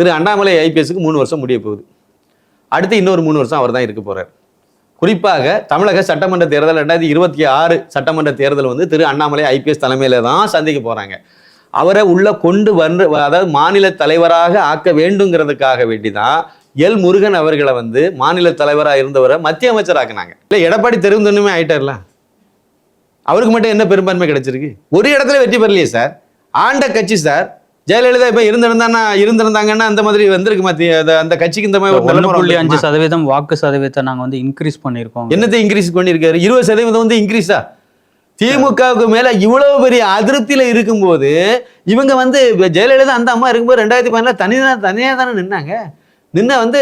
திரு அண்ணாமலை ஐபிஎஸ்க்கு மூணு வருஷம் முடிய போகுது. அடுத்து இன்னொரு மூணு வருஷம் அவர் தான் இருக்க போகிறார் குறிப்பாக தமிழக சட்டமன்ற தேர்தல் ரெண்டாயிரத்தி இருபத்தி ஆறு சட்டமன்ற தேர்தல் வந்து திரு அண்ணாமலை ஐபிஎஸ் தலைமையில் தான் சந்திக்க போகிறாங்க அவரை உள்ள கொண்டு வந்து அதாவது மாநில தலைவராக ஆக்க வேண்டுங்கிறதுக்காக வேண்டி தான் எல் முருகன் அவர்களை வந்து மாநில தலைவராக இருந்தவரை மத்திய அமைச்சர் ஆக்குனாங்க இல்லை எடப்பாடி தெரிந்தொன்னுமே ஆயிட்டார்ல? அவருக்கு மட்டும் என்ன பெரும்பான்மை கிடைச்சிருக்கு? ஒரு இடத்துல வெற்றி பெறலையே சார்? ஆண்ட கட்சி சார்? ஜெயலலிதா இப்ப இருந்திருந்தான்னா இருந்திருந்தாங்கன்னா அந்த மாதிரி வந்திருக்கு மத்திய அந்த- கட்சிக்கு இந்த மாதிரி ஒரு ஒன்று புள்ளி அஞ்சு வந்திருக்குமா? சதவீதம் வாக்கு சதவீதத்தை நாங்க வந்து இன்க்ரீஸ் பண்ணியிருக்கோம். என்னத்தை இன்க்ரீஸ் பண்ணியிருக்காரு? இருபது சதவீதம் வந்து இன்க்ரீஸா திமுகவுக்கு மேல இவ்வளவு பெரிய அதிருப்தியில இருக்கும்போது இவங்க வந்து ஜெயலலிதா அந்த அம்மா இருக்கும்போது ரெண்டாயிரத்தி பதினால தனியா தனியா தானே நின்னாங்க? நின்ன வந்து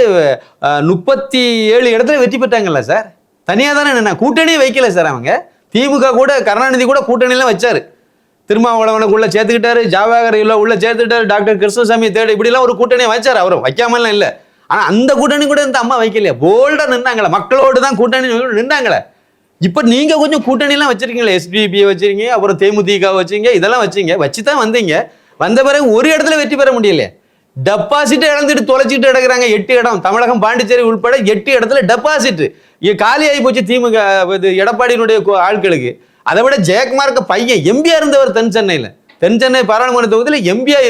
முப்பத்தி ஏழு இடத்துல வெற்றி பெற்றாங்கல்ல சார்? தனியா தானே நின்னா கூட்டணியே வைக்கல சார் அவங்க. திமுக கூட கருணாநிதி கூட கூட்டணியெல்லாம் வச்சாரு. திருமாவளவனுக்கு உள்ள சேர்த்துக்கிட்டாரு ஜாவாகரையில் உள்ள சேர்த்துக்கிட்டாரு டாக்டர் கிருஷ்ணசாமி தேடு இப்படிலாம் ஒரு கூட்டணியை வச்சார் அவர். வைக்காமலாம் இல்லை. ஆனால் அந்த கூட்டணி கூட இந்த அம்மா வைக்கலையா. போல்டாக நின்னாங்களே. மக்களோடு தான் கூட்டணி நின்னாங்களே. இப்போ நீங்கள் கொஞ்சம் கூட்டணிலாம் வச்சுருக்கீங்களே. எஸ்பிபியை வச்சிருக்கீங்க அப்புறம் தேமுதிக வச்சீங்க இதெல்லாம் வச்சீங்க வச்சு தான் வந்தீங்க. வந்த பிறகு ஒரு இடத்துல வெற்றி பெற முடியல டெபாசிட்டை இழந்துட்டு தொலைச்சிட்டு எடுக்கிறாங்க எட்டு இடம். தமிழகம் பாண்டிச்சேரி உள்பட எட்டு இடத்துல டெபாசிட் காலியாகி காலி போச்சு திமுக இது எடப்பாடியினுடைய ஆட்களுக்கு. அதை விட ஜெயக்குமாருக்கு பையன் எம்பியா இருந்தவர் தென் சென்னையில். தென் சென்னை பாராளுமன்ற தொகுதியில் எம்பியா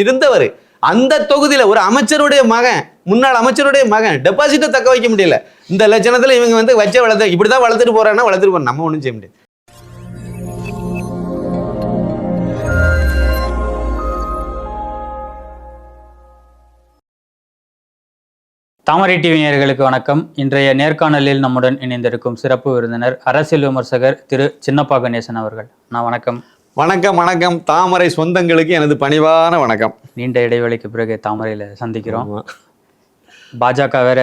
இருந்தவர். அந்த தொகுதியில் ஒரு அமைச்சருடைய மகன் முன்னாள் அமைச்சருடைய மகன் டெபாசிட்டை தக்க வைக்க முடியல. இந்த லட்சணத்தில் இவங்க வந்து வச்ச வளர்த்து இப்படி தான் வளர்த்துட்டு போகிறாங்கன்னா வளர்த்துட்டு போகிறோம் நம்ம ஒன்றும் செய்ய முடியாது. தாமரை டிவி நேயர்களுக்கு வணக்கம். இன்றைய நேர்காணலில் நம்முடன் இணைந்திருக்கும் சிறப்பு விருந்தினர் அரசியல் விமர்சகர் திரு சின்னப்பா கணேசன் அவர்கள். நான் வணக்கம். வணக்கம் வணக்கம். தாமரை சொந்தங்களுக்கு எனது பணிவான வணக்கம். நீண்ட இடைவெளிக்கு பிறகு தாமரையில் சந்திக்கிறோம். பாஜக வேற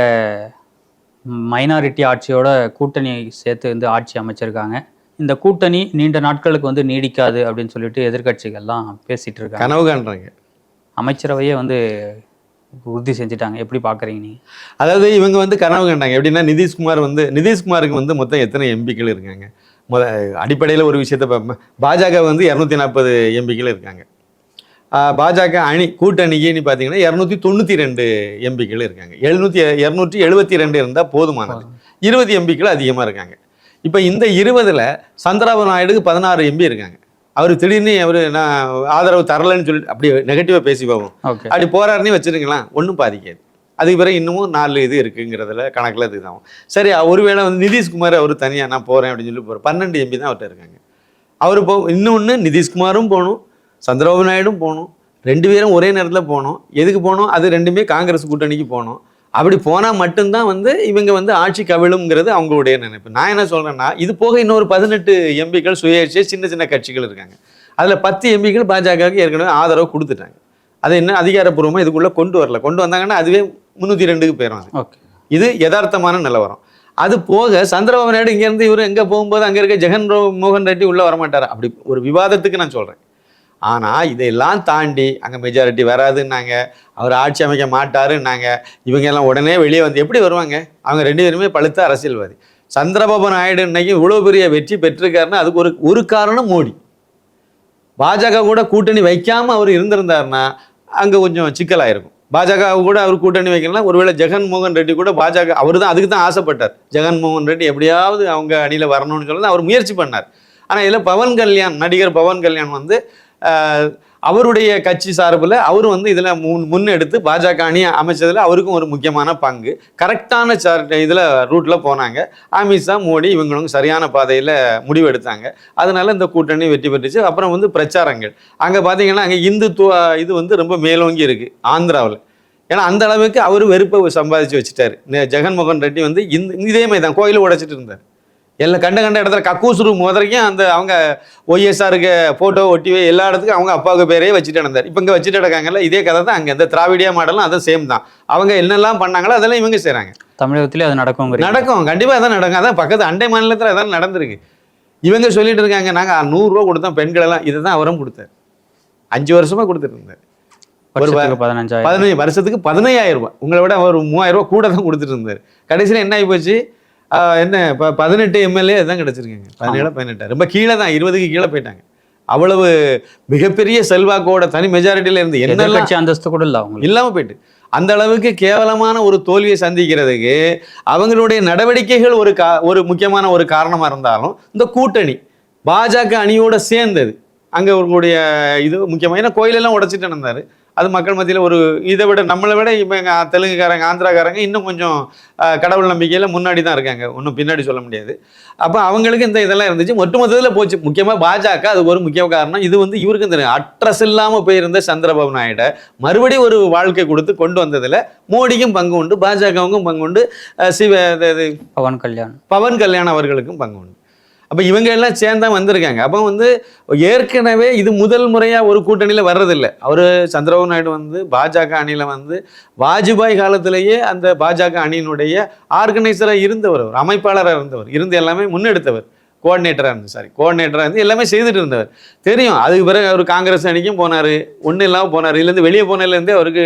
மைனாரிட்டி ஆட்சியோட கூட்டணி சேர்த்து வந்து ஆட்சி அமைச்சிருக்காங்க. இந்த கூட்டணி நீண்ட நாட்களுக்கு வந்து நீடிக்காது அப்படின்னு சொல்லிட்டு எதிர்க்கட்சிகள்லாம் பேசிட்டு இருக்காங்க. கனவு காண்றாங்க. அமைச்சரவையே வந்து உறுதி செஞ்சுட்டாங்க. எப்படி பார்க்குறீங்க நீங்க? அதாவது இவங்க வந்து கனவு கண்டாங்க. எப்படின்னா நிதிஷ்குமார் வந்து நிதிஷ்குமாருக்கு வந்து மொத்தம் எத்தனை எம்பிக்கள் இருக்காங்க? முத அடிப்படையில் ஒரு விஷயத்தை பார்ப்போம் பாஜக வந்து இரநூத்தி நாற்பது எம்பிக்கள் இருக்காங்க. பாஜக அணி கூட்டணிக்குன்னு பார்த்தீங்கன்னா இரநூத்தி தொண்ணூற்றி ரெண்டு எம்பிக்கள் இருக்காங்க. எழுநூற்றி இரநூற்றி எழுபத்தி ரெண்டு இருந்தால் போதுமானது. இருபது எம்பிக்கள் அதிகமாக இருக்காங்க. இப்போ இந்த இருபதில் சந்திரபாபு நாயுடுக்கு பதினாறு எம்பி இருக்காங்க. அவர் திடீர்னு அவர் நான் ஆதரவு தரலைன்னு சொல்லிட்டு அப்படி நெகட்டிவாக பேசி பார்ப்போம் அப்படி போறாருன்னு வச்சிருக்கலாம் ஒன்றும் பாதிக்காது. அதுக்கு பிறகு இன்னமும் நாலு இது இருக்குங்கிறதுல கணக்கில் இதுதான் சரி ஒருவேளை வந்து நிதிஷ்குமார் அவர் தனியாக நான் போகிறேன் அப்படின்னு சொல்லி போகிறார் பன்னெண்டு எம்பி தான் அவர்கிட்ட இருக்காங்க. அவர் போ இன்னொன்று நிதிஷ்குமாரும் போகணும் சந்திரபாபு நாயுடும் போகணும். ரெண்டு பேரும் ஒரே நேரத்தில் போகணும். எதுக்கு போகணும்? அது ரெண்டுமே காங்கிரஸ் கூட்டணிக்கு போகணும். அப்படி போனால் மட்டும்தான் வந்து இவங்க வந்து ஆட்சி கவிழுங்கிறது அவங்களுடைய நினைப்பு. நான் என்ன சொல்கிறேன்னா இது போக இன்னொரு பதினெட்டு எம்பிக்கள் சுயேட்சை சின்ன சின்ன கட்சிகள் இருக்காங்க. அதில் பத்து எம்பிக்கள் பாஜகவுக்கு ஏற்கனவே ஆதரவு கொடுத்துட்டாங்க. அது என்ன அதிகாரப்பூர்வமாக இதுக்குள்ளே கொண்டு வரல. கொண்டு வந்தாங்கன்னா அதுவே முந்நூற்றி ரெண்டுக்கு போயிடும் இது யதார்த்தமான நிலவரம். அது போக சந்திரபாபு நாயுடு இங்கேருந்து இவர் எங்கே போகும்போது அங்கே இருக்க ஜெகன் மோகன் ரெட்டி உள்ளே வரமாட்டார்? அப்படி ஒரு விவாதத்துக்கு நான் சொல்கிறேன் ஆனால் இதையெல்லாம் தாண்டி அங்கே மெஜாரிட்டி வராதுன்னாங்க. அவர் ஆட்சி அமைக்க மாட்டாருன்னாங்க. இவங்க எல்லாம் உடனே வெளியே வந்து எப்படி வருவாங்க? அவங்க ரெண்டு பேருமே பழுத்த அரசியல்வாதி. சந்திரபாபு நாயுடு இன்னைக்கு இவ்வளோ பெரிய வெற்றி பெற்றிருக்காருன்னா அதுக்கு ஒரு ஒரு காரணம் மோடி. பாஜக கூட கூட்டணி வைக்காமல் அவர் இருந்திருந்தாருன்னா அங்கே கொஞ்சம் சிக்கலாயிருக்கும். பாஜக கூட அவர் கூட்டணி வைக்கலாம் ஒருவேளை ஜெகன்மோகன் ரெட்டி கூட பாஜக அவர் தான் அதுக்கு தான் ஆசைப்பட்டார். ஜெகன்மோகன் ரெட்டி எப்படியாவது அவங்க அணியில் வரணும்னு சொல்லி அவர் முயற்சி பண்ணார். ஆனால் இதில் பவன் கல்யாண் நடிகர் பவன் கல்யாண் வந்து அவருடைய கட்சி சார்பில் அவர் வந்து இதில் முன் முன்னெடுத்து பாஜக அணி அமைச்சதில் அவருக்கும் ஒரு முக்கியமான பங்கு. கரெக்டான சார் இதில் ரூட்டில் போனாங்க. அமித்ஷா மோடி இவங்களும் சரியான பாதையில் முடிவெடுத்தாங்க. அதனால இந்த கூட்டணி வெற்றி பெற்றுச்சு. அப்புறம் வந்து பிரச்சாரங்கள். அங்கே பார்த்தீங்கன்னா அங்கே இந்துத்துவ இது வந்து ரொம்ப மேலோங்கி இருக்குது ஆந்திராவில். ஏன்னா அந்த அளவுக்கு அவர் வெறுப்பை சம்பாதிச்சு வச்சுட்டாரு. ஜெகன்மோகன் ரெட்டி வந்து இந்த இதே மாதிரி தான் கோயிலை உடைச்சிட்டு இருந்தார். எல்லாம் கண்ட கண்ட இடத்துல கக்கூஸ் ரூம் வரைக்கும் அந்த அவங்க ஒய்எஸ்ஆருக்கு ஃபோட்டோ ஒட்டி எல்லா இடத்துக்கும் அவங்க அப்பாவுக்கு பேரே வச்சுட்டு நடந்தார். இப்போ இங்கே வச்சுட்டு நடக்காங்கல்ல இதே கதை தான் அங்கே. இந்த திராவிடியா மாடலும் அதுவும் சேம் தான். அவங்க என்னெல்லாம் பண்ணாங்களோ அதெல்லாம் இவங்க செய்கிறாங்க தமிழகத்திலே அது நடக்குங்கிறீங்க. நடக்கும். கண்டிப்பாக அதான் நடக்கும். அதான் பக்கத்து அண்டை மாநிலத்தில் அதான் நடந்திருக்கு. இவங்க சொல்லிட்டு இருக்காங்க நாங்கள் நூறுரூவா கொடுத்தோம் பெண்களெல்லாம் இதை தான் அவரும் கொடுத்தார். அஞ்சு வருஷமா கொடுத்துட்டு இருந்தார் ஒரு பதினஞ்சாயிரம். பதினஞ்சு வருஷத்துக்கு பதினையாயிரம் ரூபாய். உங்களை விட ஒரு மூவாயிரம் ரூபாய் கூட தான் கொடுத்துட்டு இருந்தார். கடைசியில் என்ன ஆகி போச்சு? என்ன இப்போ பதினெட்டு எம்எல்ஏ தான் கிடச்சிருக்காங்க. பதினேழு பதினெட்டு ரொம்ப கீழே தான் இருபதுக்கு கீழே போயிட்டாங்க. அவ்வளவு மிகப்பெரிய செல்வாக்கோட தனி மெஜாரிட்டியில இருந்து என்னெல்லாம் எதிர்கட்சி அந்தஸ்து கூட இல்லை அவங்களுக்கு. இல்லாம போயிட்டு. அந்த அளவுக்கு கேவலமான ஒரு தோல்வியை சந்திக்கிறதுக்கு அவங்களுடைய நடவடிக்கைகள் ஒரு கா ஒரு முக்கியமான ஒரு காரணமா இருந்தாலும் இந்த கூட்டணி பாஜக அணியோட சேர்ந்தது. அங்க அவர்களுடைய இது முக்கியமா ஏன்னா கோயிலெல்லாம் உடைச்சிட்டு இருந்தாரு அது மக்கள் மத்தியில் ஒரு இதை விட நம்மளை விட இப்போ எங்கள் தெலுங்குக்காரங்க ஆந்திராக்காரங்க இன்னும் கொஞ்சம் கடவுள் நம்பிக்கையில் முன்னாடி தான் இருக்காங்க. ஒன்றும் பின்னாடி சொல்ல முடியாது. அப்போ அவங்களுக்கு இந்த இதெல்லாம் இருந்துச்சு. மொத்த மொத்தத்தில் போச்சு. முக்கியமாக பாஜக அது ஒரு முக்கிய காரணம். இது வந்து இவருக்கும் தெரியும். அட்ரஸ் இல்லாமல் போயிருந்த சந்திரபாபு நாயுட மறுபடியும் ஒரு வாழ்க்கை கொடுத்து கொண்டு வந்ததில் மோடிக்கும் பங்கு உண்டு பாஜகவுக்கும் பங்கு உண்டு சிவ பவன் கல்யாண். பவன் கல்யாண் அவர்களுக்கும் பங்கு உண்டு. அப்போ இவங்க எல்லாம் சேர்ந்தா வந்திருக்காங்க. அப்போ வந்து ஏற்கனவே இது முதல் முறையாக ஒரு கூட்டணியில் வர்றதில்லை. அவர் சந்திரபாபு நாயுடு வந்து பாஜக அணியில் வந்து வாஜ்பாய் காலத்திலேயே அந்த பாஜக அணியினுடைய ஆர்கனைசராக இருந்தவர் அவர் அமைப்பாளராக இருந்தவர் இருந்து எல்லாமே முன்னெடுத்தவர். கோஆர்டினேட்டராக இருந்து சாரி கோஆர்டினேட்டராக இருந்து எல்லாமே செய்துட்டு இருந்தவர். தெரியும் அதுக்கு பிறகு அவர் காங்கிரஸ் அணிக்கும் போனார் ஒன்றும் இல்லாமல் போனார். இதுலேருந்து வெளியே போனதுலேருந்தே அவருக்கு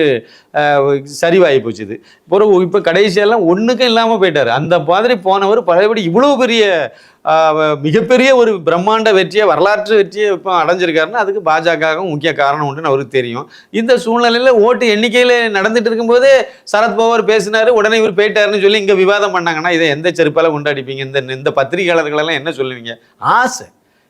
சரிவாகி போச்சு இது. பிறகு இப்போ கடைசியெல்லாம் ஒன்றுக்கும் இல்லாமல் போயிட்டார். அந்த மாதிரி போனவர் பழையபடி இவ்வளோ பெரிய மிகப்பெரிய ஒரு பிரம்மாண்ட வெற்றியை வரலாற்று வெற்றியை இப்போ அடைஞ்சிருக்காருன்னா அதுக்கு பாஜகவும் முக்கிய காரணம் உண்டுன்னு அவருக்கு தெரியும். இந்த சூழ்நிலையில் ஓட்டு எண்ணிக்கையில் நடந்துட்டு இருக்கும்போதே சரத்பவர் பேசினாரு உடனே இவர் போயிட்டாருன்னு சொல்லி இங்கே விவாதம் பண்ணாங்கன்னா இதை எந்த செருப்பால் கொண்டாடிப்பீங்க? இந்த இந்த பத்திரிகையாளர்களெல்லாம் என்ன சொல்லுவீங்க? ஆசை.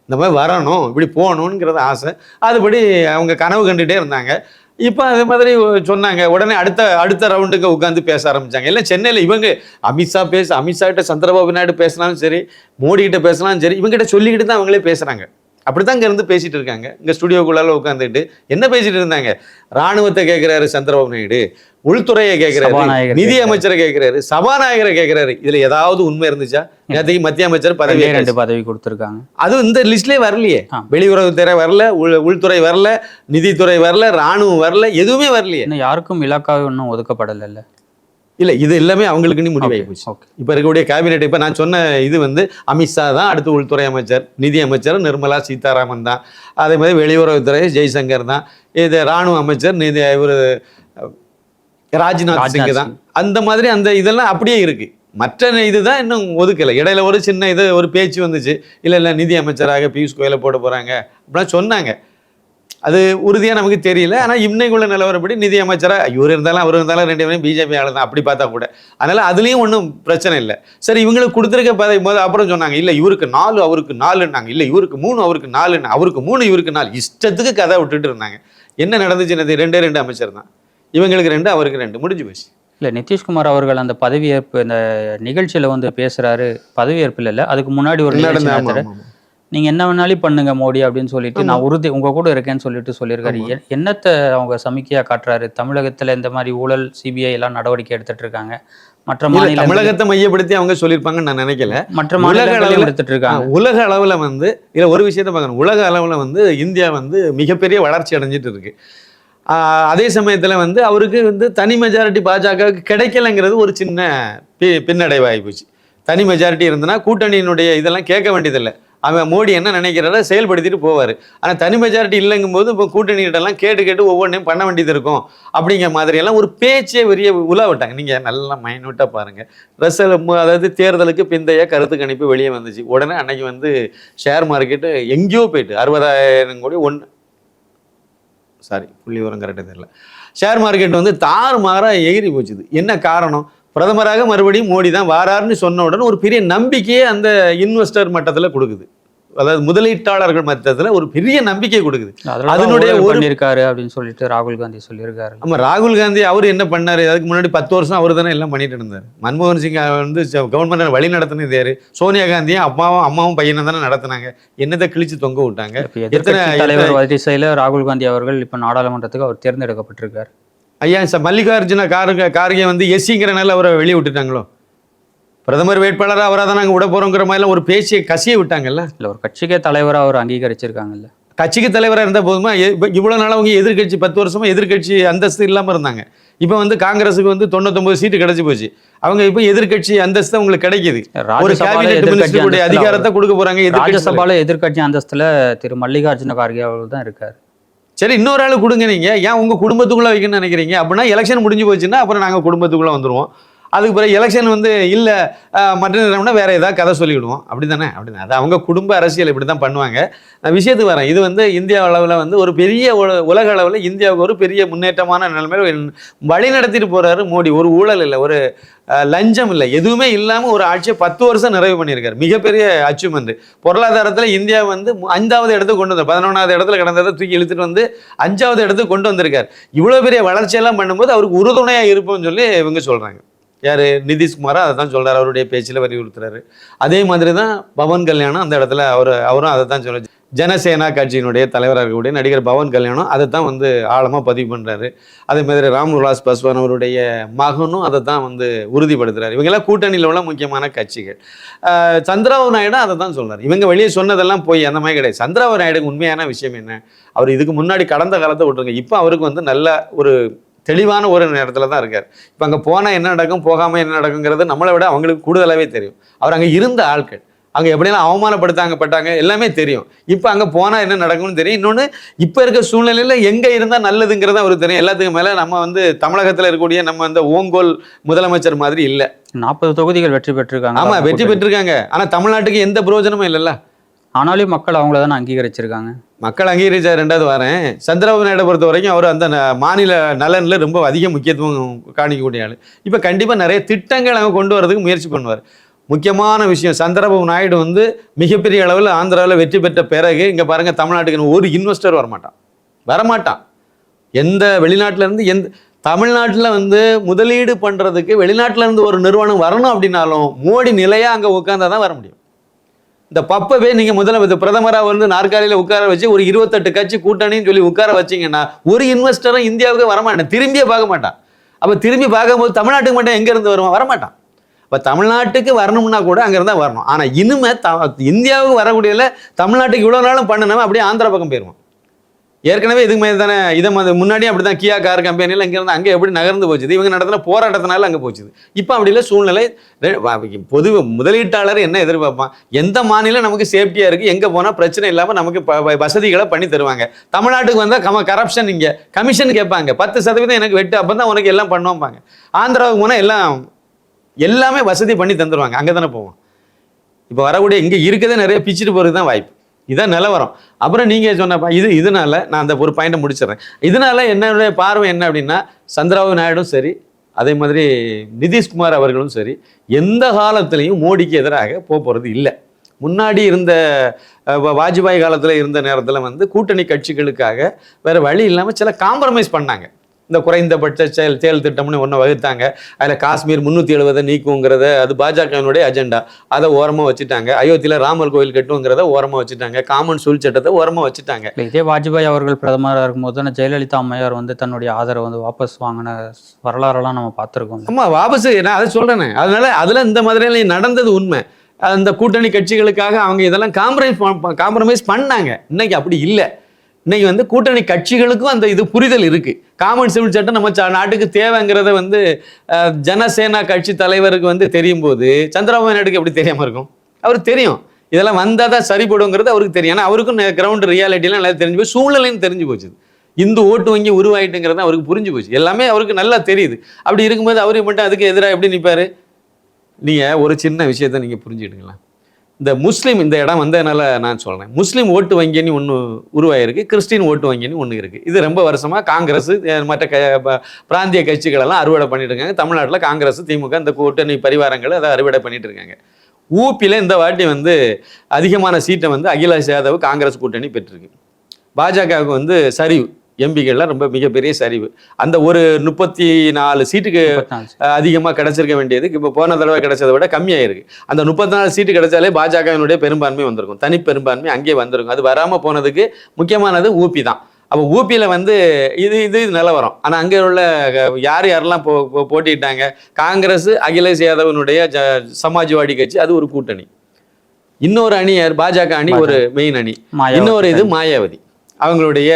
இந்த மாதிரி வரணும் இப்படி போகணுங்கிறது ஆசை. அதுபடி அவங்க கனவு கண்டுகிட்டே இருந்தாங்க. இப்போ அதே மாதிரி சொன்னாங்க. உடனே அடுத்த அடுத்த ரவுண்டுக்கு உட்காந்து பேச ஆரம்பித்தாங்க இல்லை சென்னையில் இவங்க அமித்ஷா பேச அமித்ஷா கிட்ட சந்திரபாபு நாயுடு பேசினாலும் சரி மோடி கிட்ட பேசினாலும் சரி இவங்ககிட்ட சொல்லிக்கிட்டு தான் அவங்களே பேசுகிறாங்க பேசுறாங்க அப்படித்தான் இங்க இருந்து பேசிட்டு இருக்காங்க. இங்க ஸ்டுடியோக்குள்ளால உட்காந்துட்டு என்ன பேசிட்டு இருந்தாங்க? ராணுவத்தை கேட்கிறாரு சந்திரபாபு நாயுடு உள்துறையை கேட்கிறாரு நிதி. அமைச்சரை கேட்கிறாரு சபாநாயகரை கேட்கிறாரு இதுல ஏதாவது உண்மை இருந்துச்சா? நேற்றுக்கு மத்திய அமைச்சர் பதவி ரெண்டே பதவி கொடுத்துருக்காங்க. அது இந்த லிஸ்ட்லயே வரலையே. வெளியுறவுத்துறை வரல உள் உள்துறை வரல நிதித்துறை வரல ராணுவம் வரல எதுவுமே வரலையே. யாருக்கும் இலாக்காக இன்னும் ஒதுக்கப்படலைல்ல. இல்ல இது எல்லாமே அவங்களுக்குன்னு முடிவாகி போச்சு. இப்போ இருக்கக்கூடிய கேபினெட் இப்போ நான் சொன்ன இது வந்து அமித்ஷா தான் அடுத்து உள்துறை அமைச்சர் நிதி அமைச்சர் நிர்மலா சீதாராமன் தான். அதே மாதிரி வெளியுறவுத்துறை ஜெய்சங்கர் தான். இது ராணுவ அமைச்சர் நிதி இவர் ராஜ்நாத் சிங் தான். அந்த மாதிரி அந்த இதெல்லாம் அப்படியே இருக்கு. மற்ற இதுதான் இன்னும் ஒதுக்கலை. இடையில ஒரு சின்ன இது ஒரு பேச்சு வந்துச்சு. இல்லை இல்லை நிதி அமைச்சராக பியூஷ் கோயலை போட போகிறாங்க அப்படிலாம் சொன்னாங்க. அது உறுதியாக நமக்கு தெரியல. ஆனால் இன்னைக்குள்ள நிலவரப்படி நிதி அமைச்சராக இவர் இருந்தாலும் அவர் இருந்தாலும் ரெண்டு பேரும் பிஜேபி ஆளு தான். அப்படி பார்த்தா கூட. அதனால அதுலேயும் ஒன்றும் பிரச்சனை இல்லை. சரி இவங்களுக்கு கொடுத்துருக்க பதவி போது அப்புறம் சொன்னாங்க. இல்லை இவருக்கு நாலு அவருக்கு நாலுன்னாங்க. இல்லை இவருக்கு மூணு அவருக்கு நாலுன்னு. அவருக்கு மூணு இவருக்கு நாலு. இஷ்டத்துக்கு கதை விட்டுட்டு இருந்தாங்க. என்ன நடந்துச்சுன்னது ரெண்டே ரெண்டு அமைச்சர் தான். இவங்களுக்கு ரெண்டு அவருக்கு ரெண்டு. முடிஞ்சு போச்சு. இல்லை நிதிஷ்குமார் அவர்கள் அந்த பதவியேற்பு இந்த நிகழ்ச்சியில வந்து பேசுறாரு. பதவியேற்பு இல்லை அதுக்கு முன்னாடி ஒரு நடந்த ஆமா, நடத்துறாரு. ஆமா, ஆமா. நீங்க என்ன வேணாலும் பண்ணுங்க மோடி அப்படின்னு சொல்லிட்டு நான் உறுதி உங்க கூட இருக்கேன்னு சொல்லிட்டு சொல்லியிருக்காரு. என்னத்தை அவங்க சமிக்கையா காட்டுறாரு? தமிழகத்துல இந்த மாதிரி ஊழல் சிபிஐ எல்லாம் நடவடிக்கை எடுத்துட்டு இருக்காங்க. மற்ற மாநில தமிழகத்தை மையப்படுத்தி அவங்க சொல்லியிருப்பாங்கன்னு நான் நினைக்கல. மற்ற உலக அளவுல- எடுத்துட்டு இருக்காங்க. உலக அளவில் வந்து இதில் ஒரு விஷயத்தை பார்க்கணும். உலக அளவில் வந்து இந்தியா வந்து மிகப்பெரிய வளர்ச்சி அடைஞ்சிட்டு இருக்கு. அதே சமயத்தில் வந்து அவருக்கு வந்து தனி மெஜாரிட்டி பாஜகவுக்கு கிடைக்கலங்கிறது ஒரு சின்ன பி பின்னடைவாகி போச்சு. தனி மெஜாரிட்டி இருந்தனா கூட்டணியினுடைய இதெல்லாம் கேட்க வேண்டியதில்லை. அவன் மோடி என்ன நினைக்கிறாரோ செயல்படுத்திட்டு போவார். ஆனால் தனி மெஜாரிட்டி இல்லைங்கும் போது இப்போ கூட்டணிகிட்டலாம் கேட்டு கேட்டு ஒவ்வொன்றையும் பண்ண வேண்டியது இருக்கும். அப்படிங்கிற மாதிரியெல்லாம் ஒரு பேச்சே பெரிய உலா விட்டாங்க. நீங்கள் நல்லா மைனூட்டாக பாருங்கள் ரசல் அதாவது தேர்தலுக்கு பிந்தைய கருத்து கணிப்பு வெளியே வந்துச்சு. உடனே அன்னைக்கு வந்து ஷேர் மார்க்கெட்டு எங்கேயோ போயிட்டு அறுபதாயிரம் கோடி ஒன்று சாரி புள்ளி விவரம் கரெக்டாக தெரியல. ஷேர் மார்க்கெட் வந்து தாறுமாறாக எகிரி போச்சுது. என்ன காரணம்? பிரதமராக மறுபடியும் மோடி தான் வாராருன்னு சொன்ன உடனே ஒரு பெரிய நம்பிக்கையே அந்த இன்வெஸ்டர் மட்டத்தில் கொடுக்குது. அதாவது முதலீட்டாளர்கள் மட்டத்தில் ஒரு பெரிய நம்பிக்கை கொடுக்குது. அதனுடைய பண்ணியிருக்காரு அப்படின்னு சொல்லிட்டு ராகுல் காந்தி சொல்லியிருக்காரு. ஆமா ராகுல் காந்தி அவர் என்ன பண்ணாரு? அதுக்கு முன்னாடி பத்து வருஷம் அவர் தானே எல்லாம் பண்ணிட்டு இருந்தார். மன்மோகன் சிங் வந்து கவர்மெண்ட் வழி நடத்தினது யாரு? சோனியா காந்தியும் அம்மாவும் அம்மாவும் பையனும் தானே நடத்தினாங்க. என்னத்தை கிழிச்சு தொங்க விட்டாங்க? எதிர்க்கட்சி தலைவர் வரிசையில ராகுல் காந்தி அவர்கள் இப்ப நாடாளுமன்றத்துக்கு அவர் தேர்ந்தெடுக்கப்பட்டிருக்காரு. ஐயா ச மல்லிகார்ஜுன கார்கே கார்கே வந்து எஸ்சிங்கிறனால அவரை வெளியே விட்டுட்டாங்களோ பிரதமர் வேட்பாளராக அவராக தான் நாங்கள் விட போகிறோங்கிற மாதிரிலாம் ஒரு பேச்சியை கசிய விட்டாங்கல்ல? இல்ல ஒரு கட்சிக்கே தலைவரா அவர் அங்கீகரிச்சிருக்காங்கல்ல. கட்சிக்கு தலைவராக இருந்தால் போதுமா? இவ்வளவு நாள் அவங்க எதிர்க்கட்சி பத்து வருஷமா எதிர்க்கட்சி அந்தஸ்து இல்லாமல் இருந்தாங்க. இப்போ வந்து காங்கிரஸுக்கு வந்து தொண்ணூத்தொம்பது சீட்டு கிடைச்சி போச்சு. அவங்க இப்போ எதிர்க்கட்சி அந்தஸ்து அவங்களுக்கு கிடைக்குது. ஒரு அதிகாரத்தை கொடுக்க எதிர்க்கட்சி ராஜ்யசபால எதிர்க்கட்சி அந்தஸ்துல திரு மல்லிகார்ஜுன கார்கே அவர்கள் தான் இருக்காரு. சரி இன்னொரு ஆள் கொடுங்க நீங்க. ஏன் உங்க குடும்பத்துக்குள்ள வைக்கணும்னு நினைக்கிறீங்க? அப்படின்னா எலெக்ஷன் முடிஞ்சு போச்சுன்னா அப்புறம் நாங்க குடும்பத்துக்குள்ள வந்துருவோம். அதுக்கு பிறகு எலெக்ஷன் வந்து இல்லை மற்ற நேரம்னா வேறு ஏதாவது கதை சொல்லிவிடுவோம். அப்படி தானே அப்படி அது அவங்க குடும்ப அரசியல் இப்படி தான் பண்ணுவாங்க. நான் விஷயத்துக்கு வரேன். இது வந்து இந்தியா அளவில் வந்து ஒரு பெரிய உல- உலக அளவில் இந்தியாவுக்கு ஒரு பெரிய முன்னேற்றமான நிலைமையில வழி நடத்திட்டு போகிறாரு மோடி. ஒரு ஊழல் இல்லை ஒரு லஞ்சம் இல்லை எதுவுமே இல்லாமல் ஒரு ஆட்சியை பத்து வருஷம் நிறைவு பண்ணியிருக்காரு. மிகப்பெரிய அச்சீவ்மெண்ட் பொருளாதாரத்தில் இந்தியா வந்து மு- அஞ்சாவது இடத்துக்கு கொண்டு வந்தார். பதினொன்றாவது இடத்துல கிடந்ததை தூக்கி இழுத்துட்டு வந்து அஞ்சாவது இடத்துக்கு கொண்டு வந்திருக்கார். இவ்வளோ பெரிய வளர்ச்சியெல்லாம் பண்ணும்போது அவருக்கு உறுதுணையாக இருப்போம்னு சொல்லி இவங்க சொல்கிறாங்க யார்? நிதிஷ்குமாரா அதை தான் சொல்கிறார் அவருடைய பேச்சில் வலியுறுத்துறாரு. அதே மாதிரி தான் பவன் கல்யாணம் அந்த இடத்துல அவர் அவரும் அதை தான் சொல்ல ஜனசேனா கட்சியினுடைய தலைவராக இருக்கக்கூடிய நடிகர் பவன் கல்யாணம் அதை தான் வந்து ஆழமாக பதிவு பண்ணுறாரு அதே மாதிரி ராம்விலாஸ் பாஸ்வான் அவருடைய மகனும் அதை தான் வந்து உறுதிப்படுத்துறாரு. இவங்கெல்லாம் கூட்டணியில் உள்ள முக்கியமான கட்சிகள். சந்திராபு நாயுடு அதை தான் சொல்கிறார் இவங்க வெளியே சொன்னதெல்லாம் போய் அந்த மாதிரி கிடையாது. சந்திராபு நாயுடுக்கு உண்மையான விஷயம் என்ன? அவர் இதுக்கு முன்னாடி கடந்த காலத்தை விட்டுருங்க. இப்போ அவருக்கு வந்து நல்ல ஒரு தெளிவான ஒரு இடத்துல தான் இருக்கார். இப்போ அங்கே போனால் என்ன நடக்கும் போகாமல் என்ன நடக்குங்கிறது நம்மளை விட அவங்களுக்கு கூடுதலாகவே தெரியும். அவர் அங்கே இருந்த ஆட்கள் அங்கே எப்படியெல்லாம் அவமானப்படுத்தாங்க பட்டாங்க எல்லாமே தெரியும். இப்போ அங்கே போனால் என்ன நடக்கும்னு தெரியும். இன்னொன்று இப்போ இருக்க சூழ்நிலையில் எங்கே இருந்தால் நல்லதுங்கிறது அவருக்கு தெரியும். எல்லாத்துக்கும் மேலே நம்ம வந்து தமிழகத்தில் இருக்கக்கூடிய நம்ம அந்த ஓங்கோல் முதலமைச்சர் மாதிரி இல்லை. நாற்பது தொகுதிகள் வெற்றி பெற்றிருக்காங்க. ஆமாம் வெற்றி பெற்றிருக்காங்க. ஆனால் தமிழ்நாட்டுக்கு எந்த பிரயோஜனமும் இல்லைல்ல. ஆனாலும் மக்கள் அவங்கள தானே அங்கீகரிச்சிருக்காங்க. மக்கள் அங்கீகரிச்சா ரெண்டாவது வரேன். சந்திரபாபு நாயுடு பொறுத்த வரைக்கும் அவர் அந்த மாநில நலனில் ரொம்ப அதிக முக்கியத்துவம் காணிக்கக்கூடிய ஆள். இப்போ கண்டிப்பாக நிறைய திட்டங்கள் அவங்க கொண்டு வரதுக்கு முயற்சி பண்ணுவார். முக்கியமான விஷயம் சந்திரபாபு நாயுடு வந்து மிகப்பெரிய அளவில் ஆந்திராவில் வெற்றி பெற்ற பிறகு இங்கே பாருங்கள் தமிழ்நாட்டுக்கு ஒரு இன்வெஸ்டர் வரமாட்டான். வரமாட்டான். எந்த வெளிநாட்டிலேருந்து எந்த தமிழ்நாட்டில் வந்து முதலீடு பண்ணுறதுக்கு வெளிநாட்டிலேருந்து ஒரு நிறுவனம் வரணும் அப்படின்னாலும் மோடி நிலையாக அங்கே உட்காந்தா தான் வர முடியும். இந்த பப்பவே நீங்க முதல்ல பிரதமராக வந்து நாற்காலியில் உட்கார வச்சு ஒரு இருபத்தெட்டு கட்சி கூட்டணின்னு சொல்லி உட்கார வச்சீங்கன்னா ஒரு இன்வெஸ்டரும் இந்தியாவுக்கு வரமாட்டான் திரும்பியே பார்க்க மாட்டான் அப்போ திரும்பி பார்க்கும்போது தமிழ்நாட்டுக்கு மட்டும் எங்க இருந்து வருவான் வரமாட்டான் இப்போ தமிழ்நாட்டுக்கு வரணும்னா கூட அங்கே தான் வரணும். ஆனால் இனிமேல் த இந்தியாவுக்கு வரக்கூடியல தமிழ்நாட்டுக்கு இவ்வளோ நாளும் பண்ணணும் அப்படியே ஆந்திரா பக்கம் போயிடுவோம் ஏற்கனவே இதுக்கு மேலே தானே இதை ம- முன்னாடியே அப்படி தான் கியா கார் கம்பெனியில் இங்கேருந்து அங்கே எப்படி நகர்ந்து போச்சுது? இவங்க நடத்தின போராட்டத்தினால அங்கே போச்சுது. இப்போ அப்படி இல்லை சூழ்நிலை பொது முதலீட்டாளர் என்ன எதிர்பார்ப்பான்? எந்த மாநிலம் நமக்கு சேஃப்டியாக இருக்குது எங்கே போனால் பிரச்சனை இல்லாமல் நமக்கு வசதிகளை பண்ணி தருவாங்க. தமிழ்நாட்டுக்கு வந்தால் கம கரப்ஷன் இங்கே. கமிஷன் கேட்பாங்க. பத்து சதவீதம் எனக்கு வெட்டு அப்போ தான் உனக்கு எல்லாம் பண்ணுவாங்க ஆந்திராவுக்கு போனால் எல்லாம் எல்லாமே வசதி பண்ணி தந்துடுவாங்க அங்கே தானே போவோம். இப்போ வரக்கூடிய இங்கே இருக்கதே நிறைய பிச்சுட்டு போகிறதுக்கு தான் வாய்ப்பு. இதான் நிலவரம். அப்புறம் நீங்கள் சொன்ன இது இதனால நான் அந்த ஒரு பாயிண்ட்டை முடிச்சிடுறேன். இதனால என்னுடைய பார்வை என்ன அப்படின்னா சந்திரபாபு நாயுடும் சரி அதே மாதிரி நிதிஷ்குமார் அவர்களும் சரி எந்த காலத்துலேயும் மோடிக்கு எதிராக போக போகிறது இல்லை. முன்னாடி இருந்த வாஜ்பாய் காலத்தில் இருந்த நேரத்தில் வந்து கூட்டணி கட்சிகளுக்காக வேறு வழி இல்லாமல் சில காம்ப்ரமைஸ் பண்ணாங்க. இந்த குறைந்தபட்ச செயல் செயல் திட்டம்னு ஒன்று வகுத்தாங்க. அதில் காஷ்மீர் முந்நூற்றி எழுபதை நீக்குங்கிறத அது பாஜகவினுடைய அஜெண்டா அதை ஓரமாக வச்சுட்டாங்க. அயோத்தியில் ராமர் கோயில் கட்டுங்கிறத ஓரமாக வச்சுட்டாங்க. காமன் சொல் சட்டத்தை ஓரமாக வச்சுட்டாங்க. இதே வாஜ்பாய் அவர்கள் பிரதமராக இருக்கும்போது தானே ஜெயலலிதா அம்மையார் வந்து தன்னுடைய ஆதரவை வந்து வாபஸ் வாங்கின வரலாறெல்லாம் நம்ம பார்த்துருக்கோம். ஆமா வாபஸ் நான் அதை சொல்றேனே. அதனால அதுல இந்த மாதிரி நடந்தது உண்மை. அந்த கூட்டணி கட்சிகளுக்காக அவங்க இதெல்லாம் காம்ப்ரமைஸ் காம்ப்ரமைஸ் பண்ணாங்க. இன்னைக்கு அப்படி இல்லை. இன்னைக்கு வந்து கூட்டணி கட்சிகளுக்கும் அந்த இது புரிதல் இருக்கு. காமன் சிவில் சட்டம் நம்ம ச- நாட்டுக்கு தேவைங்கிறத வந்து ஜனசேனா கட்சி தலைவருக்கு வந்து தெரியும் போது சந்திரபாபு நாயுடுக்கு எப்படி தெரியாம இருக்கும்? அவருக்கு தெரியும். இதெல்லாம் வந்தால் தான் சரிப்படுங்கிறது அவருக்கு தெரியும். ஏன்னா அவருக்கும் கிரவுண்ட் ரியாலிட்டிலாம் நல்லா தெரிஞ்சு போய் சூழ்நிலையும் தெரிஞ்சு போச்சு. இந்து ஓட்டு வங்கி உருவாயிட்டுங்கிறது அவருக்கு புரிஞ்சு போச்சு. எல்லாமே அவருக்கு நல்லா தெரியுது. அப்படி இருக்கும்போது அவரு மட்டும் அதுக்கு எதிராக எப்படி நிற்பாரு நீங்கள் ஒரு சின்ன விஷயத்த நீங்கள் புரிஞ்சுக்கிட்டுங்களேன் இந்த முஸ்லீம் இந்த இடம் வந்ததுனால நான் சொல்கிறேன் முஸ்லீம் ஓட்டு வங்கின்னு ஒன்று உருவாயிருக்கு கிறிஸ்டின் ஓட்டு வங்கின்னு ஒன்று இருக்குது இது ரொம்ப வருஷமாக காங்கிரஸ் மற்ற க பிராந்திய கட்சிகளெல்லாம் அறுவடை பண்ணிட்டு இருக்காங்க. தமிழ்நாட்டில் காங்கிரஸ் திமுக இந்த கூட்டணி பரிவாரங்கள் அதை அறுவடை பண்ணிட்டு இருக்காங்க. ஊப்பியில் இந்த வாட்டி வந்து அதிகமான சீட்டை வந்து அகிலாஷ் யாதவ் காங்கிரஸ் கூட்டணி பெற்றிருக்கு. பாஜகவுக்கு வந்து சரிவு. எம்பிகள்லாம் ரொம்ப மிகப்பெரிய சரிவு. அந்த ஒரு முப்பத்தி நாலு சீட்டுக்கு அதிகமாக கிடைச்சிருக்க வேண்டியது இப்போ போன தடவை கிடைச்சதை விட கம்மியாயிருக்கு அந்த முப்பத்தி நாலு சீட்டு கிடைச்சாலே பாஜகவினுடைய பெரும்பான்மை வந்திருக்கும். தனி பெரும்பான்மை அங்கேயே வந்திருக்கும். அது வராமல் போனதுக்கு முக்கியமானது ஊபி தான். அப்போ ஊபியில் வந்து இது இது நிலவரம். ஆனால் அங்கே உள்ள யார் யாரெல்லாம் போ போ- போட்டியிட்டாங்க? காங்கிரஸ் அகிலேஷ் யாதவனுடைய ஜ சமாஜ்வாடி கட்சி அது ஒரு கூட்டணி. இன்னொரு அணி யார்? பாஜக அணி ஒரு மெயின் அணி. இன்னொரு இது மாயாவதி. அவங்களுடைய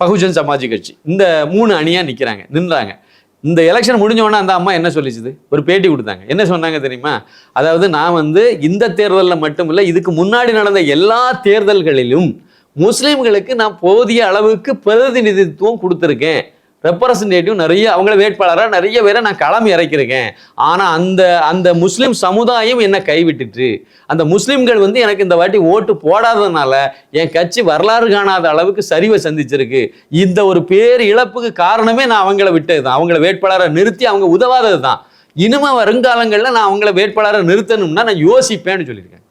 பகுஜன் சமாஜ் கட்சி. இந்த மூணு அணியாக நிற்கிறாங்க நின்றாங்க. இந்த எலெக்ஷன் முடிஞ்சோடனே அந்த அம்மா என்ன சொல்லிச்சுது? ஒரு பேட்டி கொடுத்தாங்க. என்ன சொன்னாங்க தெரியுமா? அதாவது நான் வந்து இந்த தேர்தலில் மட்டும் இல்லை இதுக்கு முன்னாடி நடந்த எல்லா தேர்தல்களிலும் முஸ்லீம்களுக்கு நான் போதிய அளவுக்கு பிரதிநிதித்துவம் கொடுத்துருக்கேன். ரெப்ரசன்டேட்டிவ் நிறைய அவங்கள வேட்பாளராக நிறைய பேரை நான் களம் இறக்கியிருக்கேன். ஆனால் அந்த அந்த முஸ்லீம் சமுதாயம் என்னை கைவிட்டுட்டு அந்த முஸ்லீம்கள் வந்து எனக்கு இந்த வாட்டி ஓட்டு போடாததுனால என் கட்சி வரலாறு காணாத அளவுக்கு சரிவை சந்திச்சிருக்கு. இந்த ஒரு பேர் இழப்புக்கு காரணமே நான் அவங்கள விட்டது தான் அவங்கள வேட்பாளரை நிறுத்தி அவங்க உதவாதது தான் இனிமே வருங்காலங்களில் நான் அவங்கள வேட்பாளரை நிறுத்தணும்னா நான் யோசிப்பேன்னு சொல்லியிருக்கேன்.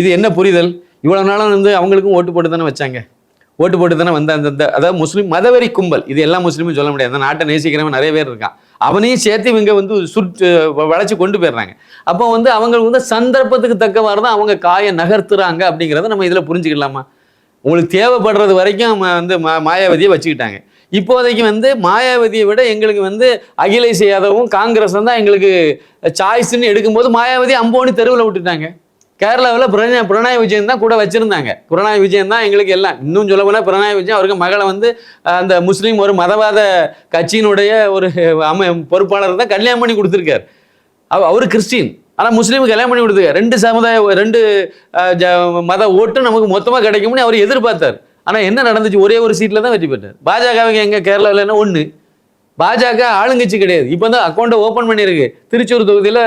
இது என்ன புரிதல்? இவ்வளோ நாளும் வந்து அவங்களுக்கும் ஓட்டு போட்டு தானே வச்சாங்க? ஓட்டு போட்டு தானே வந்த அந்த அதாவது முஸ்லீம் மதவெறி கும்பல். இது எல்லா முஸ்லீமும் சொல்ல முடியாது. அந்த நாட்டை நேசிக்கிறவன் நிறைய பேர் இருக்கான். அவனையும் சேர்த்து இவங்க வந்து சுற்று வளைச்சி கொண்டு போயிடுறாங்க. அப்போ வந்து அவங்க வந்து சந்தர்ப்பத்துக்கு தக்கவாறு தான் அவங்க காயை நகர்த்துறாங்க அப்படிங்கிறத நம்ம இதில் புரிஞ்சுக்கலாமா? உங்களுக்கு தேவைப்படுறது வரைக்கும் ம- வந்து மா மாயாவதியை வச்சுக்கிட்டாங்க. இப்போதைக்கு வந்து மாயாவதியை விட எங்களுக்கு வந்து அகிலேஷ் யாதவும் காங்கிரஸும் தான் எங்களுக்கு சாய்ஸ்ன்னு எடுக்கும்போது மாயாவதி அம்போனி தெருவில் விட்டுட்டாங்க. கேரளாவில் பிரணா பிரணாய் விஜயன் தான் கூட வச்சுருந்தாங்க. பிரணாய் விஜயன் தான் எங்களுக்கு எல்லாம். இன்னும் சொல்ல போனால் பிரணாய் விஜயன் அவருக்கு மகளை வந்து அந்த முஸ்லீம் ஒரு மதவாத கட்சியினுடைய ஒரு அம பொறுப்பாளர் தான் கல்யாணம் பண்ணி கொடுத்துருக்காரு. அவ அவர் கிறிஸ்டின். ஆனால் முஸ்லீமுக்கு கல்யாணம் பண்ணி கொடுத்துருக்காரு. ரெண்டு சமுதாய ரெண்டு ஜ- மத ஓட்டு நமக்கு மொத்தமாக கிடைக்கும்னு அவர் எதிர்பார்த்தார். ஆனால் என்ன நடந்துச்சு? ஒரே ஒரு சீட்டில் தான் வெற்றி பெற்றார். பாஜகவுக்கு எங்கே கேரளாவில் என்ன? ஒன்று பாஜக ஆளுங்கட்சி கிடையாது. இப்போ தான் அக்கௌண்ட்டை ஓப்பன் பண்ணியிருக்கு. திருச்சூர் தொகுதியில்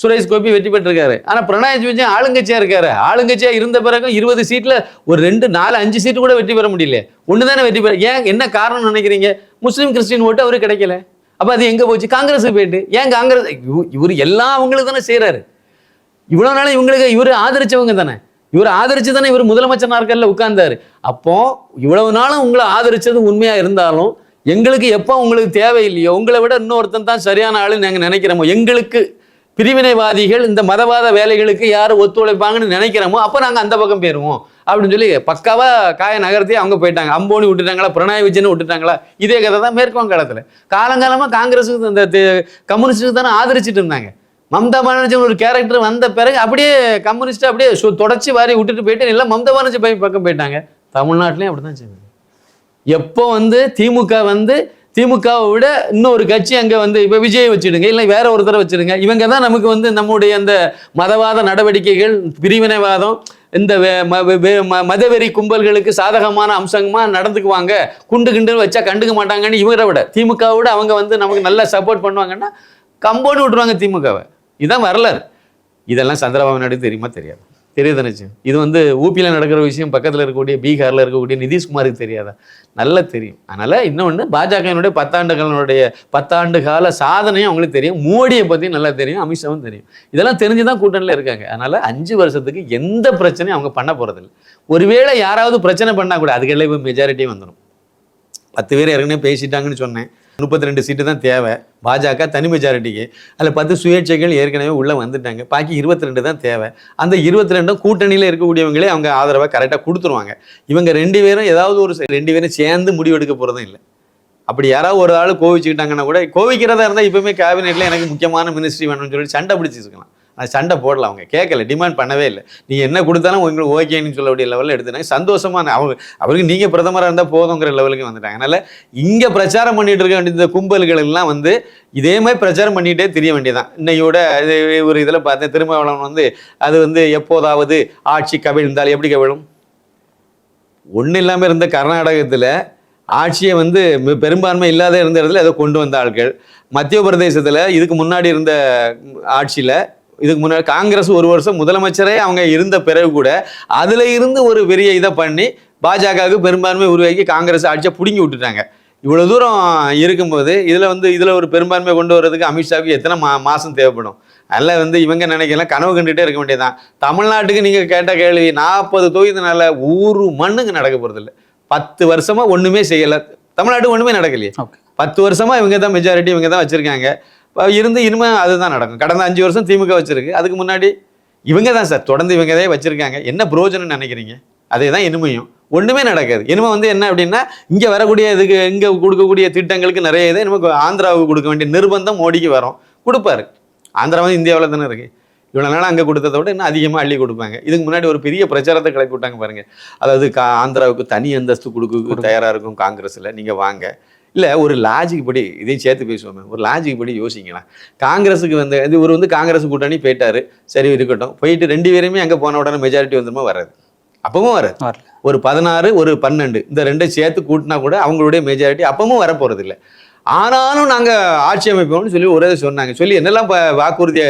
சுரேஷ் கோபி வெற்றி பெற்றிருக்காரு. ஆனால் பிரணாய் விஜயன் ஆளுங்கட்சியாக இருக்காரு. ஆளுங்கட்சியாக இருந்த பிறகும் இருபது சீட்டில் ஒரு ரெண்டு நாலு அஞ்சு சீட்டு கூட வெற்றி பெற முடியல. ஒன்று தானே வெற்றி பெற ஏன் என்ன காரணம் நினைக்கிறீங்க? முஸ்லீம் கிறிஸ்டின் ஓட்டு அவருக்கு கிடைக்கல. அப்போ அது எங்கே போச்சு? காங்கிரஸுக்கு போயிட்டு. ஏன் காங்கிரஸ் இவர் எல்லாம் அவங்களுக்கு தானே செய்கிறாரு இவ்வளோ நாள் இவங்களுக்கு இவர் ஆதரிச்சவங்க தானே. இவர் ஆதரிச்சு தானே இவர் முதலமைச்சர் நாற்காலில் உட்கார்ந்தாரு. அப்போ இவ்வளவு நாளும் உங்களை ஆதரிச்சது உண்மையா இருந்தாலும் எங்களுக்கு எப்போ உங்களுக்கு தேவையில்லையோ உங்களை விட இன்னொருத்தன் தான் சரியான ஆளுன்னு நாங்கள் நினைக்கிறோமோ எங்களுக்கு பிரிவினைவாதிகள் இந்த மதவாத வேலைகளுக்கு யார் ஒத்துழைப்பாங்கன்னு நினைக்கிறோமோ அப்போ நாங்கள் அந்த பக்கம் போயிருவோம். அப்படின்னு சொல்லி பக்காவாக காய நகர்த்தி அவங்க போயிட்டாங்க. அம்போனி விட்டுட்டாங்களா பிரணாய் விஜயன் விட்டுட்டாங்களா இதே கதை தான் மேற்கோங்க காலத்தில். காலங்காலமாக காங்கிரஸுக்கு இந்த கம்யூனிஸ்ட்டுக்கு கம்யூனிஸ்டுக்கு தானே ஆதரிச்சிட்டு இருந்தாங்க. மம்தா பானர்ஜி ஒரு கேரக்டர் வந்த பிறகு அப்படியே கம்யூனிஸ்ட்டு அப்படியே தொடச்சி வாரி விட்டுட்டு போயிட்டு இல்லை மம்தா பானர்ஜி பக்கம் போயிட்டாங்க. தமிழ்நாட்டிலையும் அப்படி தான் செய்வாங்க எப்போ வந்து திமுக வந்து திமுகவை விட இன்னொரு கட்சி அங்கே வந்து இப்போ விஜய் வச்சிடுங்க இல்லை வேற ஒருத்தரை வச்சுடுங்க. இவங்க தான் நமக்கு வந்து நம்முடைய அந்த மதவாத நடவடிக்கைகள் பிரிவினைவாதம் இந்த வே- ம- வே- ம- மதவெறி கும்பல்களுக்கு சாதகமான அம்சங்கமாக நடந்துக்குவாங்க. குண்டு கிண்டு வச்சா கண்டுக்க மாட்டாங்கன்னு இவரை விட. திமுகவை விட அவங்க வந்து நமக்கு நல்லா சப்போர்ட் பண்ணுவாங்கன்னா கம்போன்னு விட்டுருவாங்க திமுகவை. இதான் வரலாறு. இதெல்லாம் சந்திரபாபு நாயுடு தெரியுமா? தெரியாது. தெரியுது நினைச்சு இது வந்து ஊபியில் நடக்கிற விஷயம் பக்கத்தில் இருக்கக்கூடிய பீகாரில் இருக்கக்கூடிய நிதிஷ்குமாருக்கு தெரியாதா? நல்லா தெரியும். அதனால் இன்னொன்று பாஜகவினுடைய பத்தாண்டுகளினுடைய பத்தாண்டு கால சாதனையும் அவங்களுக்கு தெரியும். மோடியை பற்றி நல்லா தெரியும் அமித்ஷாவும் தெரியும். இதெல்லாம் தெரிஞ்சு தான் கூட்டணியில் இருக்காங்க. அதனால் அஞ்சு வருஷத்துக்கு எந்த பிரச்சனையும் அவங்க பண்ண போகிறதில்ல ஒருவேளை யாராவது பிரச்சனை பண்ணால் கூட அதுக்கெல்லாம் இப்போ மெஜாரிட்டியும் வந்துடும் பத்து பேர் ஏற்கனவே பேசிட்டாங்கன்னு சொன்னேன். முப்பத்தி ரெண்டு சீட்டு தான் தேவை. பாஜக தனி மெஜாரிட்டிக்கு அதில் பத்து சுயேட்சைகள் ஏற்கனவே உள்ளே வந்துட்டாங்க. பாக்கி இருபத்தி ரெண்டு தான் தேவை. அந்த இருபத்தி ரெண்டும் கூட்டணியில் இருக்கக்கூடியவங்களே அவங்க ஆதரவை கரெக்டாக கொடுத்துருவாங்க. இவங்க ரெண்டு பேரும் ஏதாவது ஒரு ரெண்டு பேரும் சேர்ந்து முடிவெடுக்க போகிறதும் இல்லை. அப்படி யாராவது ஒரு ஆள் கோவிச்சுக்கிட்டாங்கன்னா கூட கோவிக்கிறதா இருந்தால் இப்பவுமே கேபினெட்டில் எனக்கு முக்கியமான மினிஸ்ட்ரி வேணும்னு சொல்லி சண்டை பிடிச்சிருக்கலாம். அது சண்டை போடல அவங்க. கேட்கல டிமாண்ட் பண்ணவே இல்லை. நீங்கள் என்ன கொடுத்தாலும் உங்களுக்கு ஓகேன்னு சொல்லக்கூடிய லெவலில் எடுத்துனாங்க சந்தோஷமான அவங்க அவருக்கு நீங்கள் பிரதமராக இருந்தால் போதுங்கிற லெவலுக்கு வந்துட்டாங்க. அதனால் இங்கே பிரச்சாரம் பண்ணிட்டு இருக்க வேண்டிய இந்த கும்பல்கள் எல்லாம் வந்து இதே மாதிரி பிரச்சாரம் பண்ணிகிட்டே தெரிய வேண்டியதான் இன்னையோட ஒரு இதில் பார்த்தேன் திருமாவளவன் வந்து அது வந்து எப்போதாவது ஆட்சி கவிழ்ந்தால் எப்படி கவிழும்? ஒன்றும் இல்லாமல் இருந்த கர்நாடகத்தில் ஆட்சியை வந்து பெரும்பான்மை இல்லாத இருந்த இடத்துல ஏதோ கொண்டு வந்த ஆட்கள். மத்திய பிரதேசத்தில் இதுக்கு முன்னாடி இருந்த ஆட்சியில் இதுக்கு முன்னாடி காங்கிரஸ் ஒரு வருஷம் முதலமைச்சரே அவங்க இருந்த பிறகு கூட அதில் இருந்து ஒரு பெரிய இதை பண்ணி பாஜகவுக்கு பெரும்பான்மை உருவாக்கி காங்கிரஸ் ஆட்சியை பிடுங்கி விட்டுட்டாங்க. இவ்வளோ தூரம் இருக்கும்போது இதில் வந்து இதில் ஒரு பெரும்பான்மை கொண்டு வர்றதுக்கு அமித்ஷாவுக்கு எத்தனை மா மாதம் தேவைப்படும்? அதில் வந்து இவங்க நினைக்கலாம் கனவு கண்டுகிட்டே இருக்க வேண்டியதுதான். தமிழ்நாட்டுக்கு நீங்கள் கேட்ட கேள்வி நாற்பது தொகுதினால ஊரு மண்ணுக்கு நடக்க போகிறதில்ல பத்து வருஷமா ஒன்றுமே செய்யலை. தமிழ்நாட்டுக்கு ஒன்றுமே நடக்கலையே. பத்து வருஷமா இவங்க தான் மெஜாரிட்டி இவங்க தான் வச்சிருக்காங்க. இருந்து இனிமே அதுதான் நடக்கும். கடந்த அஞ்சு வருஷம் திமுக வச்சிருக்கு. அதுக்கு முன்னாடி இவங்க தான் சார். தொடர்ந்து இவங்க தான் வச்சிருக்காங்க. என்ன பிரயோஜனம் நினைக்கிறீங்க? அதே தான் இனிமையும். ஒண்ணுமே நடக்காது. இனிமே வந்து என்ன அப்படின்னா இங்க வரக்கூடிய இதுக்கு இங்க கொடுக்கக்கூடிய திட்டங்களுக்கு நிறைய இது நமக்கு ஆந்திராவுக்கு கொடுக்க வேண்டிய நிர்பந்தம் மோடிக்கு வரும். கொடுப்பாரு. ஆந்திரா வந்து இந்தியாவில் தானே இருக்கு. இவ்வளோ நாள் அங்கே கொடுத்ததை விட இன்னும் அதிகமாக அள்ளி கொடுப்பாங்க. இதுக்கு முன்னாடி ஒரு பெரிய பிரச்சாரத்தை கிளப்பி விட்டாங்க பாருங்க. அதாவது கா ஆந்திராவுக்கு தனி அந்தஸ்து கொடுக்க தயாராக இருக்கும் காங்கிரஸில். நீங்கள் வாங்க. இல்லை ஒரு லாஜிக் படி இதையும் சேர்த்து பேசுவோமே. ஒரு லாஜிக் படி யோசிக்கலாம் காங்கிரஸுக்கு வந்து இது ஒரு வந்து காங்கிரஸ் கூட்டணி போயிட்டாரு. சரி இருக்கட்டும். போயிட்டு ரெண்டு பேருமே அங்கே போன உடனே மெஜாரிட்டி வந்துருமா வராது. அப்பவும் வராது. ஒரு பதினாறு ஒரு பன்னெண்டு இந்த ரெண்டை சேர்த்து கூட்டினா கூட அவங்களுடைய மெஜாரிட்டி அப்பவும் வரப்போறது இல்லை ஆனாலும் நாங்கள் ஆட்சி அமைப்போம்னு சொல்லி ஒரே சொன்னாங்க. சொல்லி என்னெல்லாம் வாக்குறுதி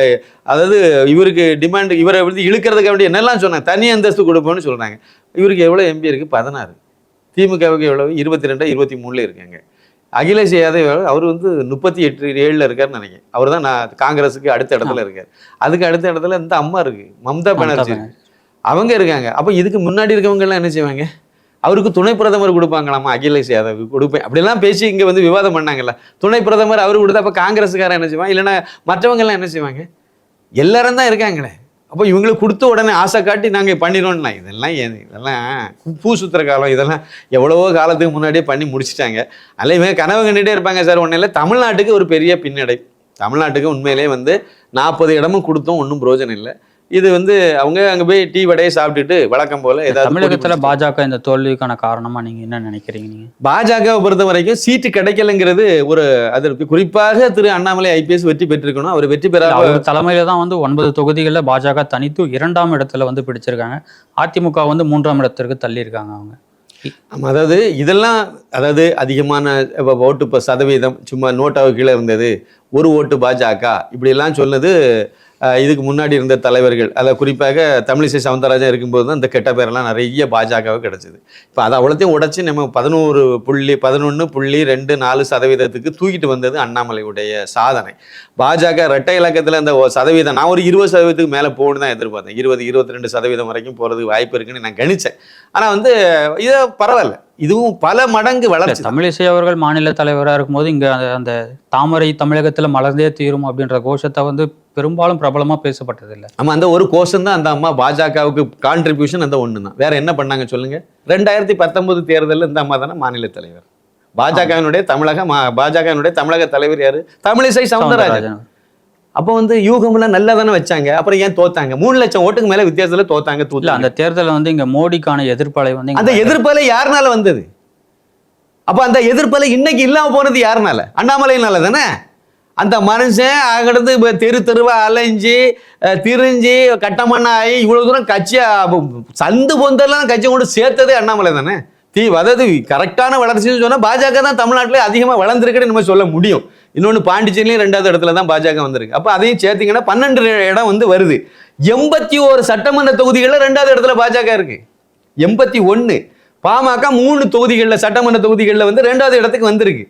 அதாவது இவருக்கு டிமாண்ட் இவரை வந்து இழுக்கிறதுக்கு வேண்டிய என்னெல்லாம் சொன்னாங்க. தனி அந்தஸ்து கொடுப்போம்னு சொல்றாங்க. இவருக்கு எவ்வளோ எம்பி இருக்கு? பதினாறு. திமுகவுக்கு எவ்வளவு? இருபத்தி ரெண்டு இருபத்தி மூணுல இருக்காங்க. அகிலேஷ் யாதவ் அவர் வந்து முப்பத்தி எட்டு ஏழில் இருக்காருன்னு நினைக்கிறேன். அவர் தான் நான் காங்கிரஸுக்கு அடுத்த இடத்துல இருக்கார். அதுக்கு அடுத்த இடத்துல இந்த அம்மா இருக்கு மம்தா பானர்ஜி. அவங்க இருக்காங்க. அப்போ இதுக்கு முன்னாடி இருக்கவங்க எல்லாம் என்ன செய்வாங்க? அவருக்கு துணை பிரதமர் கொடுப்பாங்களாமா? அகிலேஷ் யாதவ் கொடுப்பேன். அப்படிலாம் பேசி இங்கே வந்து விவாதம் பண்ணாங்கல்ல. துணை பிரதமர் அவர் கொடுத்தா அப்போ காங்கிரஸுக்காரன் என்ன செய்வான்? இல்லைன்னா மற்றவங்க எல்லாம் என்ன செய்வாங்க? எல்லாரும் தான் இருக்காங்களே. அப்போ இவங்களுக்கு கொடுத்த உடனே ஆசை காட்டி நாங்கள் பண்ணிடுவோம்னா இதெல்லாம் ஏன் இதெல்லாம் பூ சுத்துற காலம் இதெல்லாம் எவ்வளவோ காலத்துக்கு முன்னாடியே பண்ணி முடிச்சிட்டாங்க. அதில் இவங்க கனவு கண்டுகிட்டே இருப்பாங்க சார். ஒன்றும் இல்லை தமிழ்நாட்டுக்கு ஒரு பெரிய பின்னடை. தமிழ்நாட்டுக்கு உண்மையிலேயே வந்து நாற்பது இடமும் கொடுத்தோம் ஒன்றும் பிரயோஜனம் இல்லை. இது வந்து அவங்க அங்கே போய் டீ வடையை சாப்பிட்டுட்டு வழக்கம் போல ஏதாவது தமிழகத்துல பாஜக இந்த தோல்விக்கான காரணமா நீங்க என்ன நினைக்கிறீங்க நீங்க? பாஜகவை பொறுத்த வரைக்கும் சீட்டு கிடைக்கலங்கிறது ஒரு அதற்கு குறிப்பாக திரு அண்ணாமலை ஐபிஎஸ் வெற்றி பெற்றிருக்கணும். அவர் வெற்றி பெறாத அவங்க தலைமையில தான் வந்து ஒன்பது தொகுதிகளில் பாஜக தனித்து இரண்டாம் இடத்துல வந்து பிடிச்சிருக்காங்க. அதிமுக வந்து மூன்றாம் இடத்திற்கு தள்ளி இருக்காங்க அவங்க அதாவது இதெல்லாம் அதாவது அதிகமான ஓட்டு இப்போ சதவீதம் சும்மா நோட்டாவு கீழே இருந்தது. ஒரு ஓட்டு பாஜக. இப்படியெல்லாம் சொன்னது அஹ், இதுக்கு முன்னாடி இருந்த தலைவர்கள் அதில் குறிப்பாக தமிழிசை சவுந்தரராஜன் இருக்கும்போது தான் இந்த கெட்ட பேரெல்லாம் நிறைய பாஜகவுக்கு கிடைச்சிது. இப்போ அதை அவ்வளோத்தையும் உடச்சி நம்ம பதினோரு புள்ளி பதினொன்று புள்ளி ரெண்டு நாலு சதவீதத்துக்கு தூக்கிட்டு வந்தது அண்ணாமலையுடைய சாதனை. பாஜக ரெட்டை இலக்கத்தில் அந்த சதவீதம் நான் ஒரு இருபது சதவீதத்துக்கு மேலே போகணுன்னு தான் எதிர்பார்த்தேன். இருபது இருபத்தி ரெண்டு சதவீதம் வரைக்கும் போகிறதுக்கு வாய்ப்பு இருக்குன்னு நான் கணித்தேன் ஆனால் வந்து இது பரவாயில்ல. இதுவும் பல மடங்கு வளர்ச்சி. தமிழிசை அவர்கள் மாநில தலைவராக இருக்கும்போது இங்க அந்த- தாமரை தமிழகத்துல மலர்ந்தே தீரும் அப்படின்ற கோஷத்தை வந்து பெரும்பாலும் பிரபலமா பேசப்பட்டதில்லை. ஆமா அந்த ஒரு கோஷம் தான் அந்த அம்மா பாஜகவுக்கு கான்ட்ரிபியூஷன் அந்த ஒன்று தான். வேற என்ன பண்ணாங்க சொல்லுங்க? ரெண்டாயிரத்தி பத்தொன்பது தேர்தலில் இந்த அம்மா தானே மாநில தலைவர். பாஜகவினுடைய தமிழக பாஜகவினுடைய தமிழக தலைவர் யாரு? தமிழிசை சவுந்தரராஜன். அப்போ வந்து யூகம்லாம் நல்லா தானே வச்சாங்க. அப்புறம் ஏன் தோத்தாங்க? மூணு லட்சம் ஓட்டுக்கு மேல வித்தியாசத்துல தோத்தாங்க தூத்தாங்க அந்த தேர்தலில் வந்து இங்க மோடிக்கான எதிர்ப்பலை வந்து அந்த எதிர்ப்பலை யாருனால வந்தது? அப்ப அந்த எதிர்ப்பலை இன்னைக்கு இல்லாம போனது யாருனால? அண்ணாமலையினால தானே? அந்த மனுஷன் அங்கிருந்து இப்ப தெரு தெருவா அலைஞ்சு அஹ், திரிஞ்சு கட்டமண்ணாயி இவ்வளவு தூரம் கட்சியா சந்து பொந்தெல்லாம் கட்சி கொண்டு சேர்த்ததே அண்ணாமலை தானே? தீ அதாவது கரெக்டான வளர்ச்சின்னு சொன்னா பாஜக தான் தமிழ்நாட்டில் அதிகமா வளர்ந்துருக்குன்னு நம்ம சொல்ல முடியும். இன்னொன்று பாண்டிச்சேரியிலையும் ரெண்டாவது இடத்துல தான் பாஜக வந்திருக்கு. அப்போ அதையும் சேர்த்தீங்கன்னா பன்னெண்டு இடம் வந்து வருது. எண்பத்தி ஒரு சட்டமன்ற தொகுதிகளில் ரெண்டாவது இடத்துல பாஜக இருக்கு. எண்பத்தி ஒன்று பாமக மூணு தொகுதிகளில் சட்டமன்ற தொகுதிகளில் வந்து ரெண்டாவது இடத்துக்கு வந்திருக்கு.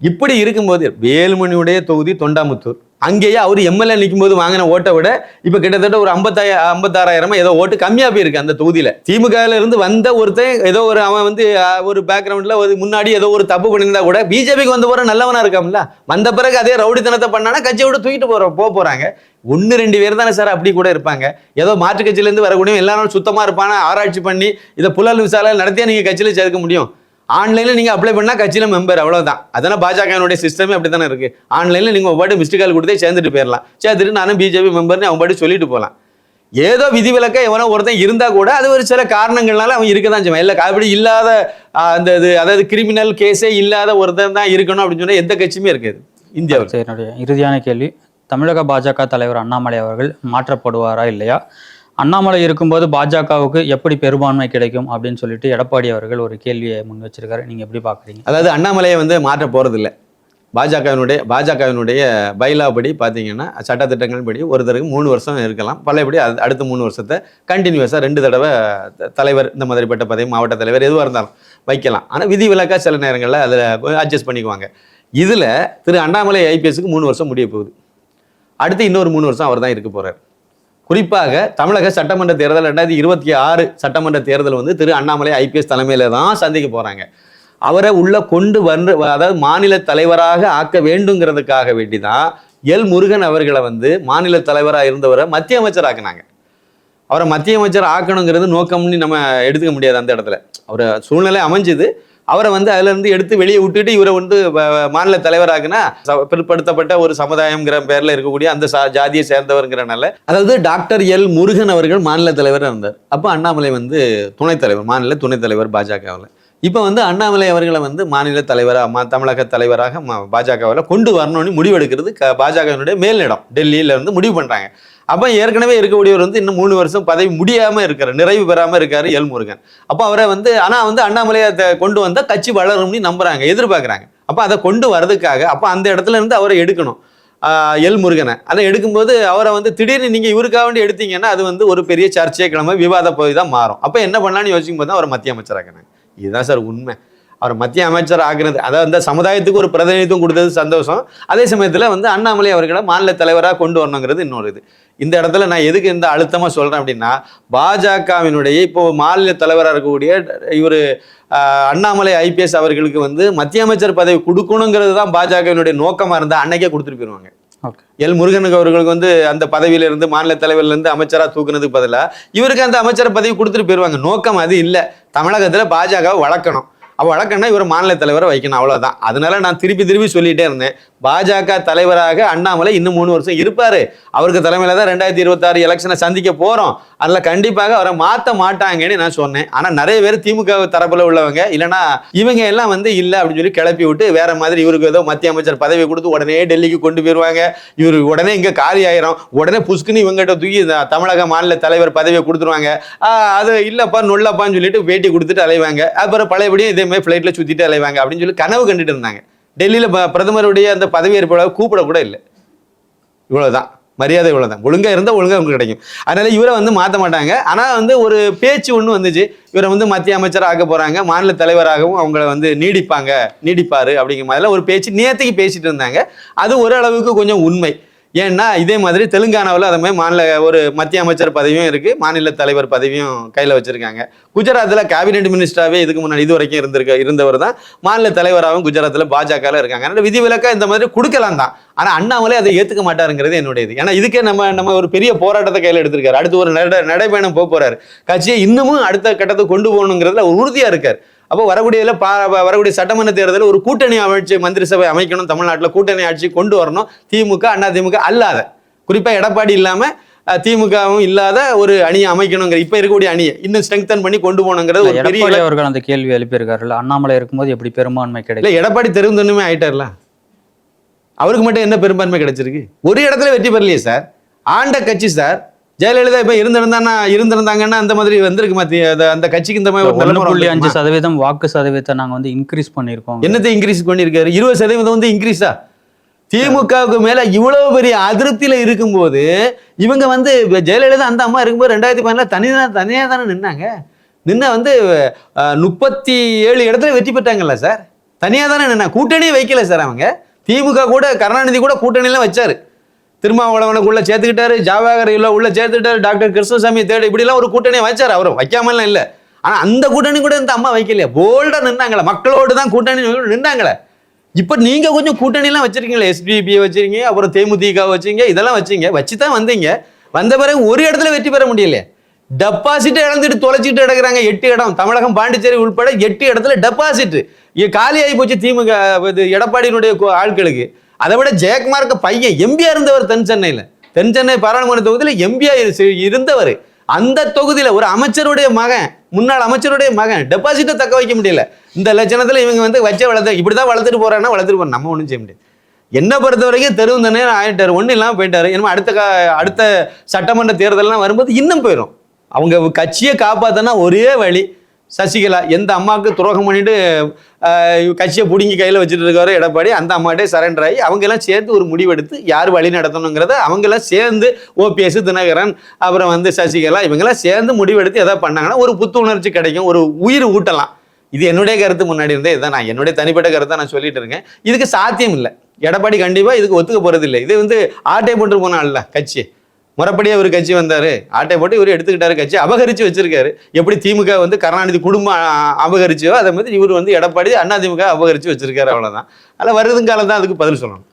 இப்படி இருக்கும்போது வேலுமணியுடைய தொகுதி தொண்டாமுத்தூர். அங்கேயே அவர் எம்எல்ஏ நிற்கும் போது வாங்கின ஓட்டை விட இப்போ கிட்டத்தட்ட ஒரு ஐம்பத்தாய ஐம்பத்தாறாயிரமா ஏதோ ஓட்டு கம்மியாக போயிருக்கு அந்த தொகுதியில். திமுகவில் இருந்து வந்த ஒருத்தன் ஏதோ ஒரு அவன் வந்து ஒரு பேக்ரவுண்டில் ஒரு முன்னாடி ஏதோ ஒரு தப்பு பண்ணியிருந்தா கூட பிஜேபிக்கு வந்த போகிற நல்லவனாக இருக்காம்ல வந்த பிறகு அதே ரவுடித்தனத்தை பண்ணானா கட்சியை விட்டு தூக்கிட்டு போகிற போக போகிறாங்க ஒன்று ரெண்டு பேர் தானே சார் அப்படி கூட இருப்பாங்க. ஏதோ மாற்று கட்சியிலேருந்து வரக்கூடிய எல்லாரும் சுத்தமாக இருப்பானா? ஆராய்ச்சி பண்ணி இதை புலல் விசாரணை நடத்தியா நீங்கள் கட்சியில் சேர்க்க முடியும்? ஆன்லைனில் நீங்கள் அப்ளை பண்ணால் கட்சியில் மெம்பர் அவ்வளோதான் அதனால் பாஜகனுடைய சிஸ்டமே அப்படி தானே இருக்குது ஆன்லைனில் நீங்கள் பாட்டு மிஸ்டு கால் கொடுத்தே சேர்ந்துட்டு போயிடலாம் சேர்த்துட்டு நானும் பிஜேபி மெம்பர்னு அவன் பாட்டு சொல்லிட்டு போகலாம். ஏதோ விதிவிலக்க எவனோ ஒருத்தன் இருந்தால் கூட அது ஒரு சில காரணங்கள்னால அவன் இருக்க தான் செய்வான். இல்லை அப்படி இல்லாத அந்த இது அதாவது கிரிமினல் கேஸே இல்லாத ஒருத்தன் தான் இருக்கணும் அப்படின்னு சொன்னால் எந்த கட்சியுமே இருக்காது. இந்தியாவில் சரி, என்னுடைய இறுதியான கேள்வி. தமிழக பாஜக தலைவர் அண்ணாமலை அவர்கள் மாற்றப்படுவாரா இல்லையா? அண்ணாமலை இருக்கும்போது பாஜகவுக்கு எப்படி பெரும்பான்மை கிடைக்கும் அப்படின்னு சொல்லிட்டு எடப்பாடி அவர்கள் ஒரு கேள்வியை முன் வச்சிருக்காரு. நீங்க எப்படி பாக்குறீங்க? அதாவது அண்ணாமலையை வந்து மாற்ற போகிறதில்ல பாஜகவினுடைய பாஜகவினுடைய பைலா படி பார்த்தீங்கன்னா சட்டத்திட்டங்கள் படி ஒருத்தருக்கு மூணு வருஷம் இருக்கலாம். பழையபடி அது அடுத்த மூணு வருஷத்தை கண்டினியூஸாக ரெண்டு தடவை தலைவர் இந்த மாதிரிப்பட்ட பதவி மாவட்ட தலைவர் எதுவாக இருந்தாலும் வைக்கலாம். ஆனால் விதி விலக்காக சில நேரங்களில் அதில் அட்ஜஸ்ட் பண்ணிக்குவாங்க. இதில் திரு அண்ணாமலை ஐபிஎஸ்க்கு மூணு வருஷம் முடிய போகுது. அடுத்து இன்னொரு மூணு வருஷம் அவர் தான் இருக்க போகிறார் குறிப்பாக தமிழக சட்டமன்ற தேர்தல் ரெண்டாயிரத்தி இருபத்தி ஆறு சட்டமன்ற தேர்தல் வந்து திரு அண்ணாமலை ஐபிஎஸ் தலைமையில தான் சந்திக்க போறாங்க. அவரை உள்ள கொண்டு வந்து அதாவது மாநில தலைவராக ஆக்க வேண்டுங்கிறதுக்காக வேண்டி தான் எல் முருகன் அவர்களை வந்து மாநில தலைவராக இருந்தவரை மத்திய அமைச்சர் ஆக்குனாங்க அவரை மத்திய அமைச்சர் ஆக்கணுங்கிறது நோக்கம்னு நம்ம எடுத்துக்க முடியாது அந்த இடத்துல. அவர் சூழ்நிலை அமைஞ்சுது. அவரை வந்து அதுல இருந்து எடுத்து வெளியே விட்டுட்டு இவரை வந்து மாநில தலைவராக்குனா பிற்படுத்தப்பட்ட ஒரு சமுதாயம்ங்கிற பேர்ல இருக்கக்கூடிய அந்த ஜாதியை சேர்ந்தவர்ங்கிறனால அதாவது டாக்டர் எல் முருகன் அவர்கள் மாநில தலைவராக இருந்தார். அப்போ அண்ணாமலை வந்து துணைத் தலைவர் மாநில துணைத் தலைவர் பாஜகவில். இப்போ வந்து அண்ணாமலை அவர்களை வந்து மாநில தலைவராக மா தமிழக தலைவராக பாஜகவில் கொண்டு வரணும்னு முடிவெடுக்கிறது க பாஜகவினுடைய மேலிடம். டெல்லியில் இருந்து முடிவு பண்ணுறாங்க அப்போ ஏற்கனவே இருக்கக்கூடியவர் வந்து இன்னும் மூணு வருஷம் பதவி முடியாமல் இருக்கார் நிறைவு பெறாமல் இருக்கார் எல்முருகன். அப்போ அவரை வந்து ஆனால் வந்து அண்ணாமலையை கொண்டு வந்தால் கட்சி வளரும்னு நம்புகிறாங்க எதிர்பார்க்குறாங்க. அப்போ அதை கொண்டு வர்றதுக்காக அப்போ அந்த இடத்துல இருந்து அவரை எடுக்கணும் ஆஹ் எல் முருகனை அதை எடுக்கும்போது அவரை வந்து திடீர்னு நீங்கள் இவருக்காக வேண்டி எடுத்தீங்கன்னா அது வந்து ஒரு பெரிய சர்ச்சையை கிளம்ப விவாத போய் தான் மாறும். அப்போ என்ன பண்ணலான்னு யோசிக்கும் போது தான் அவரை மத்திய அமைச்சராக்கினாங்க. இதுதான் சார் உண்மை. அவர் மத்திய அமைச்சர் ஆக்குறது அதாவது அந்த சமுதாயத்துக்கு ஒரு பிரதிநிதித்துவம் கொடுத்தது சந்தோஷம். அதே சமயத்தில் வந்து அண்ணாமலை அவர்களை மாநில தலைவராக கொண்டு வரணுங்கிறது இன்னொரு இது. இந்த இடத்துல நான் எதுக்கு இந்த அழுத்தமாக சொல்கிறேன் அப்படின்னா பாஜகவினுடைய இப்போ மாநில தலைவராக இருக்கக்கூடிய இவர் அண்ணாமலை ஐபிஎஸ் அவர்களுக்கு வந்து மத்திய அமைச்சர் பதவி கொடுக்கணுங்கிறது தான் பாஜகவினுடைய நோக்கமாக இருந்தால் அன்னைக்கே கொடுத்துட்டு போயிருவாங்க. ஓகே. எல் முருகனுக்கு அவர்களுக்கு வந்து அந்த பதவியில இருந்து மாநில தலைவர்ல இருந்து அமைச்சரா தூக்குனதுக்கு பதிலா இவருக்கு அந்த அமைச்சர் பதவி கொடுத்துட்டு போயிருவாங்க. நோக்கம் அது இல்ல. தமிழகத்துல பாஜகவை வளர்க்கணும். அப்போ வழக்கம்னா இவர் மாநில தலைவரை வைக்கணும் அவ்வளோதான் அதனால நான் திருப்பி திருப்பி சொல்லிகிட்டே இருந்தேன். பாஜக தலைவராக அண்ணாமலை இன்னும் மூணு வருஷம் இருப்பார். அவருக்கு தலைமையில் தான் ரெண்டாயிரத்தி இருபத்தாறு எலெக்ஷனை சந்திக்க போகிறோம் அதில் கண்டிப்பாக அவரை மாற்ற மாட்டாங்கன்னு நான் சொன்னேன். ஆனால் நிறைய பேர் திமுக தரப்பில் உள்ளவங்க இல்லைன்னா இவங்க எல்லாம் வந்து இல்லை அப்படின்னு சொல்லி கிளப்பி விட்டு வேற மாதிரி இவருக்கு ஏதோ மத்திய அமைச்சர் பதவி கொடுத்து உடனே டெல்லிக்கு கொண்டு போயிடுவாங்க இவர் உடனே இங்கே காலி ஆயிரும். உடனே புஷ்குன்னு இவங்ககிட்ட தூக்கி தமிழக மாநில தலைவர் பதவியை கொடுத்துருவாங்க. அது இல்லைப்பா நொல்லப்பான்னு சொல்லிட்டு பேட்டி கொடுத்துட்டு அலைவாங்க. அப்புறம் பழையபடியும் இதே மாதிரி ஃப்ளைட்டில் சுற்றிட்டு அலைவாங்க அப்படின்னு சொல்லி கனவு கண்டுட்டு இருந்தாங்க. டெல்லியில் ப- பிரதமருடைய அந்த பதவியேற்பு கூப்பிடக்கூட கூப்பிட கூட இல்லை. இவ்வளோதான் மரியாதை இவ்வளவுதான். ஒழுங்காக இருந்தால் ஒழுங்காக உங்களுக்கு கிடைக்கும். அதனால இவரை வந்து மாற்ற மாட்டாங்க. ஆனால் வந்து ஒரு பேச்சு ஒன்று வந்துச்சு. இவரை வந்து மத்திய அமைச்சர் ஆக போகிறாங்க மாநில தலைவராகவும் அவங்கள வந்து நீடிப்பாங்க. நீடிப்பார் அப்படிங்கிற மாதிரிலாம் ஒரு பேச்சு நேற்றுக்கு பேசிகிட்டு இருந்தாங்க. அது ஓரளவுக்கு கொஞ்சம் உண்மை. ஏன்னா இதே மாதிரி தெலுங்கானாவில் அதே மாதிரி மாநில ஒரு மத்திய அமைச்சர் பதவியும் இருக்குது மாநில தலைவர் பதவியும் கையில் வச்சுருக்காங்க. குஜராத்தில் கேபினெட் மினிஸ்டராகவே இதுக்கு முன்னாடி இது வரைக்கும் இருந்திருக்க இருந்தவர் தான் மாநில தலைவராகவும் குஜராத்தில் பாஜகவில் இருக்காங்க. அதனால் விதிவிலக்காக இந்த மாதிரி கொடுக்கலாம் தான். ஆனால் அண்ணாமலே அதை ஏற்றுக்க மாட்டாருங்கிறது என்னுடைய இது ஏன்னா இதுக்கே நம்ம நம்ம ஒரு பெரிய போராட்டத்தை கையில் எடுத்திருக்காரு. அடுத்து ஒரு நட நடைபயணம் போக போகிறார் கட்சியை இன்னமும் அடுத்த கட்டத்தை கொண்டு போகணுங்கிறதுல ஒரு உறுதியாக இருக்கார். அப்போ வரக்கூடியதில் பா வரக்கூடிய சட்டமன்ற தேர்தலில் ஒரு கூட்டணி அமைச்சு மந்திரி சபை அமைக்கணும் தமிழ்நாட்டில் கூட்டணி ஆட்சி கொண்டு வரணும். திமுக அண்ணா திமுக அல்லாத. குறிப்பாக எடப்பாடி இல்லாமல் திமுகவும் இல்லாத ஒரு அணியை அமைக்கணுங்கிற இப்போ இருக்கக்கூடிய அணியை இன்னும் ஸ்ட்ரெங்தன் பண்ணி கொண்டு போகணுங்கிறது ஒரு பெரிய அவர்கள் அந்த கேள்வி எழுப்பியிருக்காருல்ல அண்ணாமலை இருக்கும்போது எப்படி பெரும்பான்மை கிடைக்கும்? இல்லை எடப்பாடி தெரிந்தொன்னுமே ஆயிட்டார்ல. அவருக்கு மட்டும் என்ன பெரும்பான்மை கிடைச்சிருக்கு? ஒரு இடத்துல வெற்றி பெறலையே சார். ஆண்ட கட்சி சார் ஜெயலலிதா இப்போ இருந்திருந்தானா இருந்திருந்தாங்கன்னா அந்த மாதிரி வந்திருக்கு மத்திய? அந்த- கட்சிக்கு இந்த மாதிரி ஒன்று புள்ளி அஞ்சு? சதவீதம் வாக்கு சதவீதத்தை நாங்க வந்து இன்க்ரீஸ் பண்ணியிருக்கோம். என்னத்தை இன்க்ரீஸ் பண்ணியிருக்காரு? இருபது சதவீதம் வந்து இன்க்ரீஸா திமுகவுக்கு மேல இவ்வளவு பெரிய அதிருப்தியில இருக்கும்போது இவங்க வந்து ஜெயலலிதா அந்த அம்மா இருக்கும்போது ரெண்டாயிரத்தி பதினாலு தனியா தனியா தானே நின்னாங்க? நின்ன வந்து முப்பத்தி ஏழு இடத்துல வெற்றி பெற்றாங்கல்ல சார்? தனியா தானே நின்னா? கூட்டணியே வைக்கல சார் அவங்க. திமுக கூட கருணாநிதி கூட கூட்டணியெல்லாம் வச்சாரு. திருமாவளவனுக்கு உள்ள சேர்த்துக்கிட்டாரு ஜாவாகர் இல்லை உள்ள சேர்த்துக்கிட்டாரு டாக்டர் கிருஷ்ணசாமி தேடு இப்படிலாம் ஒரு கூட்டணியை வச்சார் அவர். வைக்காமலாம் இல்லை. ஆனால் அந்த கூட்டணி கூட இந்த அம்மா வைக்கலையா. போல்டாக நின்னாங்களே. மக்களோடு தான் கூட்டணி நின்னாங்களே. இப்போ நீங்கள் கொஞ்சம் கூட்டணிலாம் வச்சிருக்கீங்களா. எஸ்பிபியை வச்சிருக்கீங்க அப்புறம் தேமுதிக வச்சீங்க இதெல்லாம் வச்சீங்க வச்சு தான் வந்தீங்க. வந்த பிறகு ஒரு இடத்துல வெற்றி பெற முடியலையே. டெபாசிட்டை இழந்துட்டு தொலைச்சிட்டு கிடக்குறாங்க எட்டு இடம். தமிழகம் பாண்டிச்சேரி உட்பட எட்டு இடத்துல டெபாசிட் காலி போச்சு திமுக இது எடப்பாடியினுடைய ஆட்களுக்கு. அதை விட ஜெயக்குமாருக்கு பையன் எம்பியா இருந்தவர் தென் சென்னையில். தென் சென்னை பாராளுமன்ற தொகுதியில் எம்பியா இருந்தவர். அந்த தொகுதியில் ஒரு அமைச்சருடைய மகன் முன்னாள் அமைச்சருடைய மகன் டெபாசிட்டை தக்க வைக்க முடியல. இந்த லட்சணத்தில் இவங்க வந்து வச்ச வளர்த்து இப்படிதான் வளர்த்துட்டு போகிறாங்கன்னா வளர்த்துட்டு போகிறோம் நம்ம ஒன்றும் செய்ய முடியாது. என்ன பொறுத்த வரைக்கும் தெருவந்த நேரம் ஆயிட்டாரு ஒன்றும் இல்லாமல் போயிட்டார். இனிமே அடுத்த கா அடுத்த சட்டமன்ற தேர்தலெலாம் வரும்போது இன்னும் போயிடும் அவங்க கட்சியை காப்பாற்றினா ஒரே வழி சசிகலா எந்த அம்மாவுக்கு துரோகம் பண்ணிட்டு கட்சியை பிடுங்கி கையில் வச்சுட்டு இருக்காரோ எடப்பாடி அந்த அம்மாட்டே சரண்டர் ஆகி அவங்கெல்லாம் சேர்ந்து ஒரு முடிவெடுத்து யார் வழி நடத்தணுங்கிறத அவங்கெல்லாம் சேர்ந்து ஓபிஎஸ் தினகரன் அப்புறம் வந்து சசிகலா இவங்கெல்லாம் சேர்ந்து முடிவெடுத்து எதாவது பண்ணாங்கன்னா ஒரு புத்துணர்ச்சி கிடைக்கும் ஒரு உயிர் ஊட்டலாம். இது என்னுடைய கருத்து முன்னாடி இருந்தே இதுதான் நான் என்னுடைய தனிப்பட்ட கருத்தை நான் சொல்லிட்டு இருக்கேன். இதுக்கு சாத்தியம் இல்லை. எடப்பாடி கண்டிப்பாக இதுக்கு ஒத்துக்க போகிறது இல்லை இது வந்து ஆட்டை போட்டு இல்லை கட்சி முறைப்படியே ஒரு கட்சி வந்தார். ஆட்டை போட்டு இவர் எடுத்துக்கிட்டாரு கட்சி. அபகரித்து வச்சிருக்காரு. எப்படி திமுக வந்து கருணாநிதி குடும்பம் அ- அபகரிச்சோ அதே மாதிரி இவர் வந்து எடப்பாடி அதிமுக அபகரித்து வச்சிருக்காரு. அவ்வளோதான் அதில் வருதுங்காலம் தான் அதுக்கு பதில் சொல்லணும்.